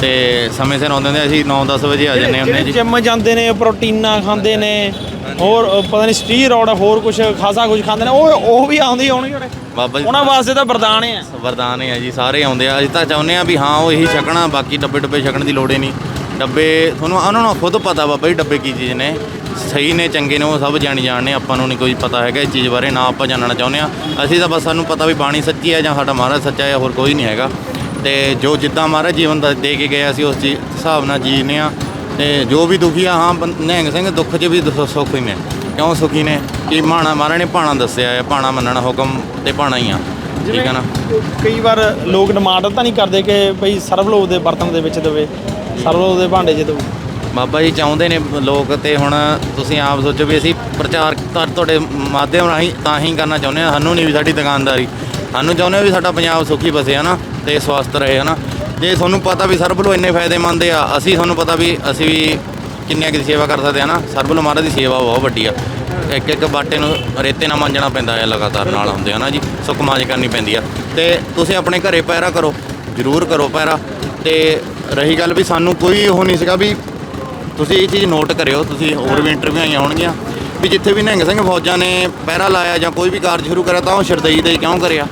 ਤੇ ਸਮੇਂ ਸਿਰ ਆਉਂਦੇ ਹੁੰਦੇ ਆ, ਅਸੀਂ 9-10 ਵਜੇ ਆ ਜਾਂਦੇ ਹੁੰਦੇ ਆ ਜਿਹੜੇ ਜੀ। ਜਿੰਮ ਜਾਂਦੇ ਨੇ ਪ੍ਰੋਟੀਨਾਂ ਖਾਂਦੇ ਨੇ ਹੋਰ ਅ, ਪਤਾ ਨਹੀਂ ਸਟੀਰੋਇਡ ਹੋਰ ਕੁਝ ਖਾਸਾ ਕੁਝ ਖਾਂਦੇ ਨੇ। ਉਹ ਉਹ ਵੀ ਆਉਂਦੇ ਹੀ ਉਰੇ। ਬਾਬਾ ਜੀ। ਉਹਨਾਂ ਵਾਸਤੇ ਤਾਂ ਵਰਦਾਨ ਹੈ ਵਰਦਾਨ ਹੈ ਜੀ ਸਾਰੇ ਆਉਂਦੇ ਆ। ਅਸੀਂ ਤਾਂ ਚਾਹੁੰਦੇ ਆ ਵੀ ਹਾਂ ਉਹ ਇਹੀ ਛਕਣਾ ਬਾਕੀ ਡੱਬੇ ਡੱਬੇ ਛਕਣ ਦੀ ਲੋੜ ਹੀ ਨਹੀਂ। ਡੱਬੇ ਤੁਹਾਨੂੰ ਉਹਨਾਂ ਨੂੰ ਖੁਦ ਪਤਾ ਬਾਬਾ ਜੀ ਡੱਬੇ ਕੀ ਚੀਜ਼ ਨੇ। ਸਹੀ ਨੇ ਚੰਗੇ ਨੇ ਉਹ ਸਭ ਜਾਣੀ ਜਾਣਨੇ ਆਪਾਂ ਨੂੰ ਨਹੀਂ ਕੋਈ ਪਤਾ ਹੈਗਾ ਇਸ ਚੀਜ਼ ਬਾਰੇ ਨਾ ਆਪਾਂ ਜਾਣਨਾ ਚਾਹੁੰਦੇ ਆ। ਅਸੀਂ ਤਾਂ ਬਸ ਸਾਨੂੰ ਪਤਾ ਵੀ ਬਾਣੀ ਸੱਚੀ ਹੈ ਜਾਂ ਸਾਡਾ ਮਹਾਰਾਜ ਸੱਚਾ ਹੈ ਹੋਰ ਕੋਈ ਨਹੀਂ ਹੈਗਾ। ਤੇ ਜੋ ਜਿੱਦਾਂ ਮਹਾਰਾਜ ਜੀਵਨ ਦਾ ਦੇ ਕੇ ਗਏ ਅਸੀਂ ਉਸ ਚੀਜ਼ ਹਿਸਾਬ ਨਾਲ ਜੀਨੇ ਆ। ਤੇ ਜੋ ਵੀ ਦੁਖੀ ਆ ਹਾਂ ਬੰ- ਨਿਹੰਗ ਸਿੰਘ ਦੁੱਖ 'ਚ ਵੀ ਦੁੱਖ- ਸੁੱਖ ਹੀ ਨੇ। ਕਿਉਂ ਸੁਖੀ ਨੇ? ਕਿ ਮਾਣਾ ਮਹਾਰਾਜ ਨੇ ਪਾਣਾ ਦੱਸਿਆ ਹੈ ਪਾਣਾ ਮੰਨਣਾ ਹੁਕਮ ਤੇ ਪਾਣਾ ਹੀ ਆ। ਠੀਕ ਹੈ ਨਾ? ਕਈ ਵਾਰ ਲੋਕ ਡਿਮਾਂਡ ਤਾਂ ਨਹੀਂ ਕਰਦੇ ਕਿ ਭਈ ਸਰਵਲੋਕ ਦੇ ਬਰਤਨ ਦੇ ਵਿੱਚ ਦੇਵੇ ਸਰਵਲੋਕ ਦੇ ਭਾਂਡੇ 'ਚ ਦੇਵੇ। ਬਾਬਾ ਜੀ ਚਾਹੁੰਦੇ ਨੇ ਲੋਕ ਤੇ ਹੁਣ ਤੁਸੀਂ ਆਪ ਸੋਚੋ ਵੀ ਅਸੀਂ ਪ੍ਰਚਾਰ ਤਾਂ ਤੁਹਾਡੇ ਮਾਧਿਅਮ ਰਾਹੀਂ ਤਾਂ ਹੀ ਕਰਨਾ ਚਾਹੁੰਦੇ ਹਾਂ। ਸਾਨੂੰ ਨਹੀਂ ਵੀ ਸਾਡੀ ਦੁਕਾਨਦਾਰੀ। ਸਾਨੂੰ ਚਾਹੁੰਦੇ ਹਾਂ ਵੀ ਸਾਡਾ ਪੰਜਾਬ ਸੁਖੀ ਵਸੇ ਹਨਾ? ਤੇ ਸਵਸਥ ਰਹੇ ਹਨਾ? ਜੇ ਤੁਹਾਨੂੰ ਪਤਾ ਵੀ ਸਰ ਨੂੰ ਇੰਨੇ ਫਾਇਦੇਮੰਦ ਆ, ਅਸੀਂ ਤੁਹਾਨੂੰ ਪਤਾ ਵੀ ਅਸੀਂ ਵੀ ਕਿੰਨੇ ਕੁ ਸੇਵਾ ਕਰ ਸਕਦੇ ਹਾਂ ਨਾ। ਸਰ ਨੂੰ ਮਹਾਰਾਜ ਦੀ ਸੇਵਾ ਬਹੁਤ ਵੱਡੀ ਆ। ਇੱਕ ਇੱਕ ਬਾਟੇ ਨੂੰ ਰੇਤੇ ਨਾਲ ਮਾਂਜਣਾ ਪੈਂਦਾ ਹੈ ਲਗਾਤਾਰ ਨਾਲ ਹੁੰਦੇ ਨਾ ਜੀ, ਸੁੱਕ ਮਾਂਜ ਕਰਨੀ ਪੈਂਦੀ ਆ। ਤੇ ਤੁਸੀਂ ਆਪਣੇ ਘਰੇ ਪੈਰਾ ਕਰੋ, ਜ਼ਰੂਰ ਕਰੋ ਪੈਰਾ। ਤੇ ਰਹੀ ਗੱਲ ਵੀ ਸਾਨੂੰ ਕੋਈ ਉਹ ਨਹੀਂ ਸੀਗਾ ਵੀ ਤੁਸੀਂ ਇਹ ਚੀਜ਼ ਨੋਟ ਕਰਿਓ, ਤੁਸੀਂ ਹੋਰ ਵੀ ਇੰਟਰਵਿਊ ਆਈਆਂ ਹੋਣਗੀਆਂ। ਵੀ ਜਿੱਥੇ ਵੀ ਨਿਹੰਗ ਸਿੰਘ ਫੌਜਾਂ ਨੇ ਪਹਿਰਾ ਲਾਇਆ ਜਾਂ ਕੋਈ ਵੀ ਕਾਰਜ ਸ਼ੁਰੂ ਕਰਿਆ ਤਾਂ ਉਹ ਸ਼ਰਦਈ ਦੇ ਕਿਉਂ ਕਰਿਆ?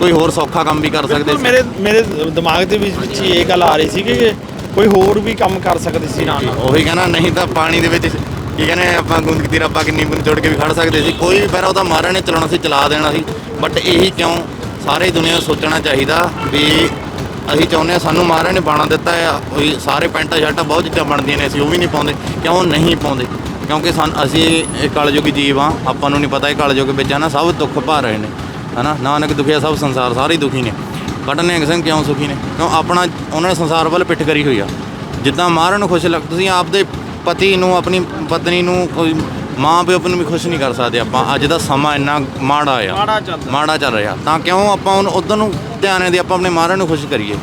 ਕੋਈ ਹੋਰ ਸੌਖਾ ਕੰਮ ਵੀ ਕਰ ਸਕਦੇ ਸੀ? ਮੇਰੇ ਮੇਰੇ ਦਿਮਾਗ ਦੇ ਵਿੱਚ ਇਹ ਗੱਲ ਆ ਰਹੀ ਸੀ ਕਿ ਕੋਈ ਹੋਰ ਵੀ ਕੰਮ ਕਰ ਸਕਦੇ ਸੀ ਨਾਲ ਉਹੀ ਕਹਿੰਦਾ ਨਹੀਂ ਤਾਂ ਪਾਣੀ ਦੇ ਵਿੱਚ ਕੀ ਕਹਿੰਦੇ ਆਪਾਂ ਗੁੰਦ ਕਤੀਰਾ ਪਾ ਕੇ ਨਿੰਬੂ ਨਿਚੋੜ ਕੇ ਵੀ ਖੜ ਸਕਦੇ ਸੀ। ਕੋਈ ਵੀ ਪਹਿਰਾ ਉਹਦਾ ਮਾਰਨ ਨੇ ਚਲਾਉਣਾ ਸੀ ਚਲਾ ਦੇਣਾ ਸੀ। ਬਟ ਇਹੀ ਕਿਉਂ? ਸਾਰੇ ਦੁਨੀਆ ਨੂੰ ਸੋਚਣਾ ਚਾਹੀਦਾ ਵੀ ਅਸੀਂ ਚਾਹੁੰਦੇ ਹਾਂ ਸਾਨੂੰ ਮਹਾਰਾਜ ਨੇ ਬਾਣਾ ਦਿੱਤਾ ਆ। ਉਹੀ ਸਾਰੇ ਪੈਂਟਾਂ ਸ਼ਰਟਾਂ ਬਹੁਤ ਚੀਜ਼ਾਂ ਬਣਦੀਆਂ ਨੇ ਅਸੀਂ ਉਹ ਵੀ ਨਹੀਂ ਪਾਉਂਦੇ। ਕਿਉਂ ਨਹੀਂ ਪਾਉਂਦੇ? ਕਿਉਂਕਿ ਸਾਨ ਅਸੀਂ ਇਹ ਕਲਯੁਗੀ ਜੀਵ ਆ ਆਪਾਂ ਨੂੰ ਨਹੀਂ ਪਤਾ ਇਹ ਕਲਯੁਗ ਵਿੱਚ ਆ ਨਾ ਸਭ ਦੁੱਖ ਭਾ ਰਹੇ ਨੇ। ਹਨਾ? ਨਾਨਕ ਦੁਖੀਆ ਸਭ ਸੰਸਾਰ ਸਾਰੇ ਹੀ ਦੁਖੀ ਨੇ। ਬਟ ਨਿਹੰਗ ਸਿੰਘ ਕਿਉਂ ਸੁਖੀ ਨੇ? ਕਿਉਂ ਆਪਣਾ ਉਹਨਾਂ ਨੇ ਸੰਸਾਰ ਵੱਲ ਪਿੱਠ ਕਰੀ ਹੋਈ ਆ। ਜਿੱਦਾਂ ਮਹਾਰਾਜ ਨੂੰ ਖੁਸ਼ ਲੱਗ ਤੁਸੀਂ ਆਪਦੇ ਪਤੀ ਨੂੰ ਆਪਣੀ ਪਤਨੀ ਨੂੰ ਕੋਈ ਮਾਂ ਪਿਓ ਨੂੰ ਵੀ ਖੁਸ਼ ਨਹੀਂ ਕਰ ਸਕਦੇ ਆਪਾਂ। ਅੱਜ ਦਾ ਸਮਾਂ ਇੰਨਾ ਮਾੜਾ ਆ। ਮਾੜਾ ਚੱਲ ਰਿਹਾ। ਤਾਂ ਕਿਉਂ ਆਪਾਂ ਉਹਨੂੰ ਉਧਰ ਨੂੰ ਧਿਆਨ ਦੇ ਆਪਾਂ ਆਪਣੇ ਮਹਾਰਾਜ ਨੂੰ ਖੁਸ਼ ਕਰੀਏ?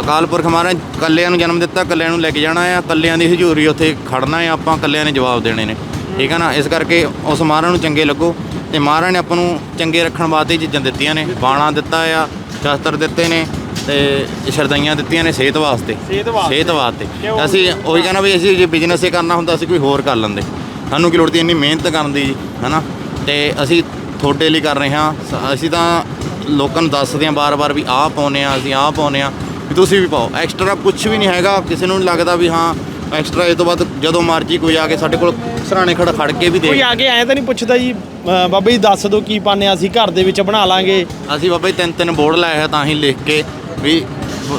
ਅਕਾਲ ਪੁਰਖ ਮਹਾਰਾਜ ਕੱਲਿਆਂ ਨੂੰ ਜਨਮ ਦਿੱਤਾ ਕੱਲਿਆਂ ਨੂੰ ਲੈ ਕੇ ਜਾਣਾ ਆ। ਕੱਲਿਆਂ ਦੀ ਹਜ਼ੂਰੀ ਉੱਥੇ ਖੜਨਾ ਆ ਆਪਾਂ ਕੱਲਿਆਂ ਨੇ ਜਵਾਬ ਦੇਣੇ ਨੇ। ਠੀਕ ਹੈ ਨਾ? ਇਸ ਕਰਕੇ ਉਸ ਮਹਾਰਾਜ ਨੂੰ ਚੰਗੇ ਲੱਗੋ ਤੇ ਮਹਾਰਾਜ ਨੇ ਆਪਾਂ ਨੂੰ ਚੰਗੇ ਰੱਖਣ ਵਾਸਤੇ ਚੀਜ਼ਾਂ ਦਿੱਤੀਆਂ ਨੇ। ਬਾਣਾ ਦਿੱਤਾ ਆ ਸ਼ਸਤਰ ਦਿੱਤੇ ਨੇ ਤੇ ਸ਼ਰਦਾਈਆਂ ਦਿੱਤੀਆਂ ਨੇ ਸਿਹਤ ਵਾਸਤੇ। ਸਿਹਤ ਵਾਸਤੇ। ਅਸੀਂ ਉਹੀ ਕਹਿੰਦਾ ਵੀ ਅਸੀਂ ਜੇ ਬਿਜ਼ਨਸ ਹੀ ਕਰਨਾ ਹੁੰਦਾ ਅਸੀਂ ਕੋਈ ਹੋਰ ਕਰ ਲੈਂਦੇ। ਸਾਨੂੰ ਕੀ ਲੋੜ ਤੀ ਇੰਨੀ ਮਿਹਨਤ ਕਰਨ ਦੀ ਜੀ ਹਨਾ? ਤੇ ਅਸੀਂ ਤੁਹਾਡੇ ਲਈ ਕਰ ਰਹੇ ਹਾਂ। ਅਸੀਂ ਤਾਂ ਲੋਕਾਂ ਨੂੰ ਦੱਸਦੇ ਹਾਂ ਬਾਰ-ਬਾਰ ਵੀ ਆਹ ਪਾਉਨੇ ਆ ਅਸੀਂ ਆਹ ਪਾਉਨੇ ਆ ਵੀ ਤੁਸੀਂ ਵੀ ਪਾਓ। ਐਕਸਟਰਾ ਕੁਝ ਵੀ ਨਹੀਂ ਹੈਗਾ। ਕਿਸੇ ਨੂੰ ਨਹੀਂ ਲੱਗਦਾ ਵੀ ਹਾਂ ਐਕਸਟਰਾ ਇਹ ਤੋਂ ਬਾਅਦ ਜਦੋਂ ਮਰਜ਼ੀ ਕੋਈ ਆ ਕੇ ਸਾਡੇ ਕੋਲ ਸਰਾਣੇ ਖੜ ਖੜ ਕੇ ਵੀ ਕੋਈ ਦੇਖ। ਆ ਕੇ ਐਂ ਤਾਂ ਨਹੀਂ ਪੁੱਛਦਾ ਜੀ? ਬਾਬਾ ਜੀ ਦੱਸ ਦਿਓ ਕੀ ਪਾਣੇ ਅਸੀਂ ਘਰ ਦੇ ਵਿੱਚ ਬਣਾ ਲਾਂਗੇ। ਅਸੀਂ ਬਾਬਾ ਜੀ ਤਿੰਨ ਤਿੰਨ ਬੋਰਡ ਲਾਏ ਹੋਏ ਤਾਂ ਹੀ ਲਿਖ ਕੇ ਵੀ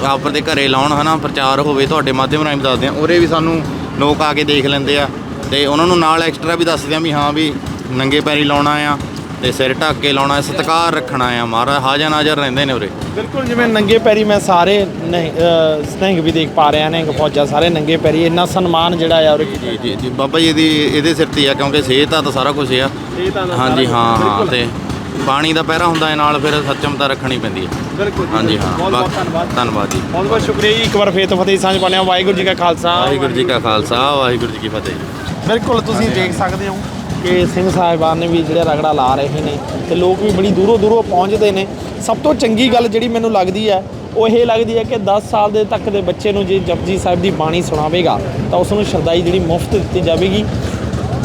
ਆਪਰ ਦੇ ਘਰੇ ਲਾਉਣ ਹਨਾ ਪ੍ਰਚਾਰ ਹੋਵੇ ਤੁਹਾਡੇ ਮਾਧਿਅਮ ਰਾਹੀਂ ਦੱਸਦੇ ਆ। ਉਰੇ ਵੀ ਸਾਨੂੰ ਲੋਕ ਆ ਕੇ ਦੇਖ ਲੈਂਦੇ ਆ ਤੇ ਉਹਨਾਂ ਨੂੰ ਨਾਲ ਐਕਸਟਰਾ ਵੀ ਦੱਸਦੇ ਆ ਵੀ ਹਾਂ ਵੀ ਨੰਗੇ ਪੈਰੀ ਲਾਉਣਾ ਆ। ਤੇ ਸਿਰ ਢੱਕ ਕੇ ਲਾਉਣਾ ਸਤਿਕਾਰ ਰੱਖਣਾ ਆ ਮਹਾਰਾਜ ਹਾਜ਼ਰ ਨਾਜ਼ਰ ਰਹਿੰਦੇ ਨੇ ਉਰੇ। ਬਿਲਕੁਲ ਜਿਵੇਂ ਨੰਗੇ ਪੈਰੀ ਮੈਂ ਸਾਰੇ ਨਹੀਂ ਸਨੇਹ ਵੀ ਦੇਖ ਪਾ ਰਿਹਾ ਨੇ ਫੌਜਾਂ ਸਾਰੇ ਨੰਗੇ ਪੈਰੀ ਇੰਨਾ ਸਨਮਾਨ ਜਿਹੜਾ ਆ ਉਰੇ ਜੀ ਜੀ ਜੀ ਬਾਬਾ ਜੀ ਦੀ ਇਹਦੇ ਸਿਰ ਤੇ ਆ ਕਿਉਂਕਿ ਸਿਹਤ ਆ ਤਾਂ ਸਾਰਾ ਕੁਝ ਆ। ਹਾਂਜੀ ਹਾਂ ਹਾਂ ਤੇ ਪਾਣੀ ਦਾ ਪਹਿਰਾ ਹੁੰਦਾ ਹੈ ਨਾਲ ਫਿਰ ਸੱਚਮਤਾ ਰੱਖਣੀ ਪੈਂਦੀ ਹੈ ਬਿਲਕੁਲ ਹਾਂਜੀ ਹਾਂ ਬਹੁਤ ਬਹੁਤ ਧੰਨਵਾਦ। ਧੰਨਵਾਦ ਜੀ। ਬਹੁਤ ਬਹੁਤ ਸ਼ੁਕਰੀਆ ਜੀ ਇੱਕ ਵਾਰ ਫੇਰ ਤੋਂ ਫਤਿਹ ਸਾਂਝ ਹਾਂ। ਵਾਹਿਗੁਰੂ ਜੀ ਕਾ ਖਾਲਸਾ ਵਾਹਿਗੁਰੂ ਜੀ ਕਾ ਖਾਲਸਾ ਵਾਹਿਗੁਰੂ ਜੀ ਕੀ ਫਤਿਹ ਬਿਲਕੁਲ ਤੁਸੀਂ ਦੇਖ ਸਕਦੇ ਹੋ। ਕਿ ਸਿੰਘ ਸਾਹਿਬਾਨ ਨੇ ਵੀ ਜਿਹੜੇ ਰਗੜਾ ਲਾ ਰਹੇ ਨੇ ਤੇ ਲੋਕ ਵੀ ਬੜੀ ਦੂਰੋਂ ਦੂਰੋਂ ਪਹੁੰਚਦੇ ਨੇ। ਸਭ ਤੋਂ ਚੰਗੀ ਗੱਲ ਜਿਹੜੀ ਮੈਨੂੰ ਲੱਗਦੀ ਹੈ, ਉਹ ਇਹ ਲੱਗਦੀ ਹੈ ਕਿ 10 ਸਾਲ ਦੇ ਤੱਕ ਦੇ ਬੱਚੇ ਨੂੰ ਜੇ ਜਪਜੀ ਸਾਹਿਬ ਦੀ ਬਾਣੀ ਸੁਣਾਵੇਗਾ, ਤਾਂ ਉਸ ਨੂੰ ਸ਼ਰਦਾਈ ਜਿਹੜੀ ਮੁਫਤ ਦਿੱਤੀ ਜਾਵੇਗੀ।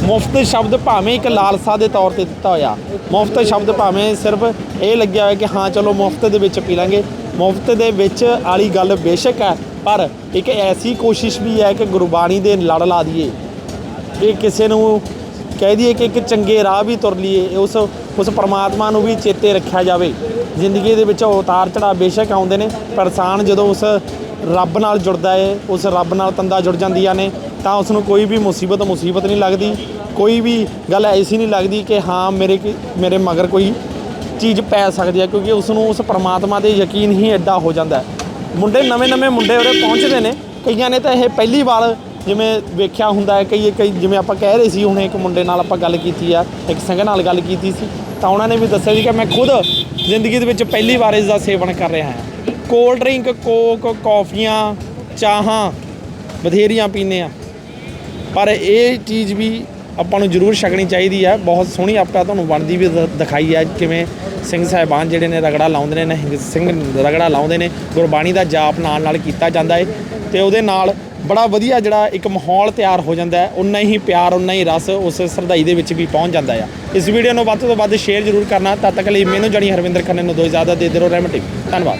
ਮੁਫਤ ਸ਼ਬਦ ਭਾਵੇਂ ਇੱਕ ਲਾਲਸਾ ਦੇ ਤੌਰ ਤੇ ਦਿੱਤਾ ਹੋਇਆ। ਮੁਫਤ ਸ਼ਬਦ ਭਾਵੇਂ ਸਿਰਫ ਇਹ ਲੱਗਿਆ ਹੋਇਆ ਕਿ ਹਾਂ, ਚਲੋ ਮੁਫਤ ਦੇ ਵਿੱਚ ਪੀ ਲਾਂਗੇ। ਮੁਫਤ ਦੇ ਵਿੱਚ ਵਾਲੀ ਗੱਲ ਬੇਸ਼ੱਕ ਹੈ, ਪਰ ਇੱਕ ਐਸੀ ਕੋਸ਼ਿਸ਼ ਵੀ ਹੈ ਕਿ ਗੁਰਬਾਣੀ ਦੇ ਲੜ ਲਾ ਦਈਏ। ਇਹ ਕਿਸੇ ਨੂੰ ਕਹਿ ਦਈਏ ਕਿ ਇੱਕ ਚੰਗੇ ਰਾਹ ਵੀ ਤੁਰ ਲਈਏ, ਉਸ ਉਸ ਪਰਮਾਤਮਾ ਨੂੰ ਵੀ ਚੇਤੇ ਰੱਖਿਆ ਜਾਵੇ। ਜ਼ਿੰਦਗੀ ਦੇ ਵਿੱਚ ਉਤਾਰ ਚੜਾ ਬੇਸ਼ੱਕ ਆਉਂਦੇ ਨੇ, ਪਰ ਇਨਸਾਨ ਜਦੋਂ ਉਸ ਰੱਬ ਨਾਲ ਜੁੜਦਾ ਏ, ਉਸ ਰੱਬ ਨਾਲ ਤੰਦਾ ਜੁੜ ਜਾਂਦੀਆਂ ਨੇ, ਤਾਂ ਉਸ ਨੂੰ ਕੋਈ ਵੀ ਮੁਸੀਬਤ ਮੁਸੀਬਤ ਨਹੀਂ ਲੱਗਦੀ। ਕੋਈ ਵੀ ਗੱਲ ਐਸੀ ਨਹੀਂ ਲੱਗਦੀ ਕਿ ਹਾਂ, ਮੇਰੇ ਮੇਰੇ ਮਗਰ ਕੋਈ ਚੀਜ਼ ਪੈ ਸਕਦੀ ਹੈ, ਕਿਉਂਕਿ ਉਸ ਨੂੰ ਉਸ ਪਰਮਾਤਮਾ ਤੇ ਯਕੀਨ ਹੀ ਐਡਾ ਹੋ ਜਾਂਦਾ ਮੁੰਡੇ ਨਵੇਂ ਨਵੇਂ ਮੁੰਡੇ ਉਰੇ ਪਹੁੰਚਦੇ ਨੇ, ਕਈਆਂ ਨੇ ਤਾਂ ਇਹ ਪਹਿਲੀ ਵਾਰ ਜਿਵੇਂ ਵੇਖਿਆ ਹੁੰਦਾ ਹੈ, ਕਈ ਕਈ ਜਿਵੇਂ ਆਪਾਂ ਕਹਿ ਰਹੇ ਸੀ, ਹੁਣੇ ਇੱਕ ਮੁੰਡੇ ਨਾਲ ਆਪਾਂ ਗੱਲ ਕੀਤੀ ਆ, ਇੱਕ ਸਿੰਘ ਨਾਲ ਗੱਲ ਕੀਤੀ ਸੀ, ਤਾਂ ਉਹਨਾਂ ਨੇ ਵੀ ਦੱਸਿਆ ਸੀ ਕਿ ਮੈਂ ਖੁਦ ਜ਼ਿੰਦਗੀ ਦੇ ਵਿੱਚ ਪਹਿਲੀ ਵਾਰ ਇਸ ਦਾ ਸੇਵਨ ਕਰ ਰਿਹਾ ਹਾਂ। ਕੋਲਡ ਡਰਿੰਕ ਕੋਕ ਕੌਫੀਆਂ ਚਾਹਾਂ, ਬਥੇਰੀਆਂ ਪੀਂਦੇ ਆ ਪਰ ਇਹ ਚੀਜ਼ ਵੀ ਆਪਾਂ ਨੂੰ ਜ਼ਰੂਰ ਛਕਣੀ ਚਾਹੀਦੀ ਹੈ ਬਹੁਤ ਸੋਹਣੀ ਆਪਾਂ ਤੁਹਾਨੂੰ ਬਣਦੀ ਵੀ ਦ- ਦਿਖਾਈ ਹੈ ਕਿਵੇਂ ਸਿੰਘ ਸਾਹਿਬਾਨ ਜਿਹੜੇ ਨੇ ਰਗੜਾ ਲਾਉਂਦੇ ਨੇ ਨਿਹੰਗ ਸਿੰਘ ਰਗੜਾ ਲਾਉਂਦੇ ਨੇ, ਗੁਰਬਾਣੀ ਦਾ ਜਾਪ ਨਾਲ ਨਾਲ ਕੀਤਾ ਜਾਂਦਾ ਹੈ ਤੇ ਉਹਦੇ ਨਾਲ ਬੜਾ ਵਧੀਆ ਜਿਹੜਾ ਇੱਕ ਮਾਹੌਲ ਤਿਆਰ ਹੋ ਜਾਂਦਾ ਹੈ ਉਨਾ ਹੀ ਪਿਆਰ ਉਨਾ ਹੀ ਰਸ ਉਸ ਸਰਦਾਈ ਦੇ ਵਿੱਚ ਵੀ ਪਹੁੰਚ ਜਾਂਦਾ ਆ। ਇਸ ਵੀਡੀਓ ਨੂੰ ਵੱਧ ਤੋਂ ਵੱਧ ਸ਼ੇਅਰ ਜ਼ਰੂਰ ਕਰਨਾ, ਤਦ ਤੱਕ ਲਈ ਮੈਨੂੰ ਜਣੀ ਹਰਵਿੰਦਰ ਖੰਨੇ ਨੂੰ ਦੋ ਜ਼ਿਆਦਾ ਦੇ ਦਿਓ ਰਹਿਮਤ ਧੰਨਵਾਦ।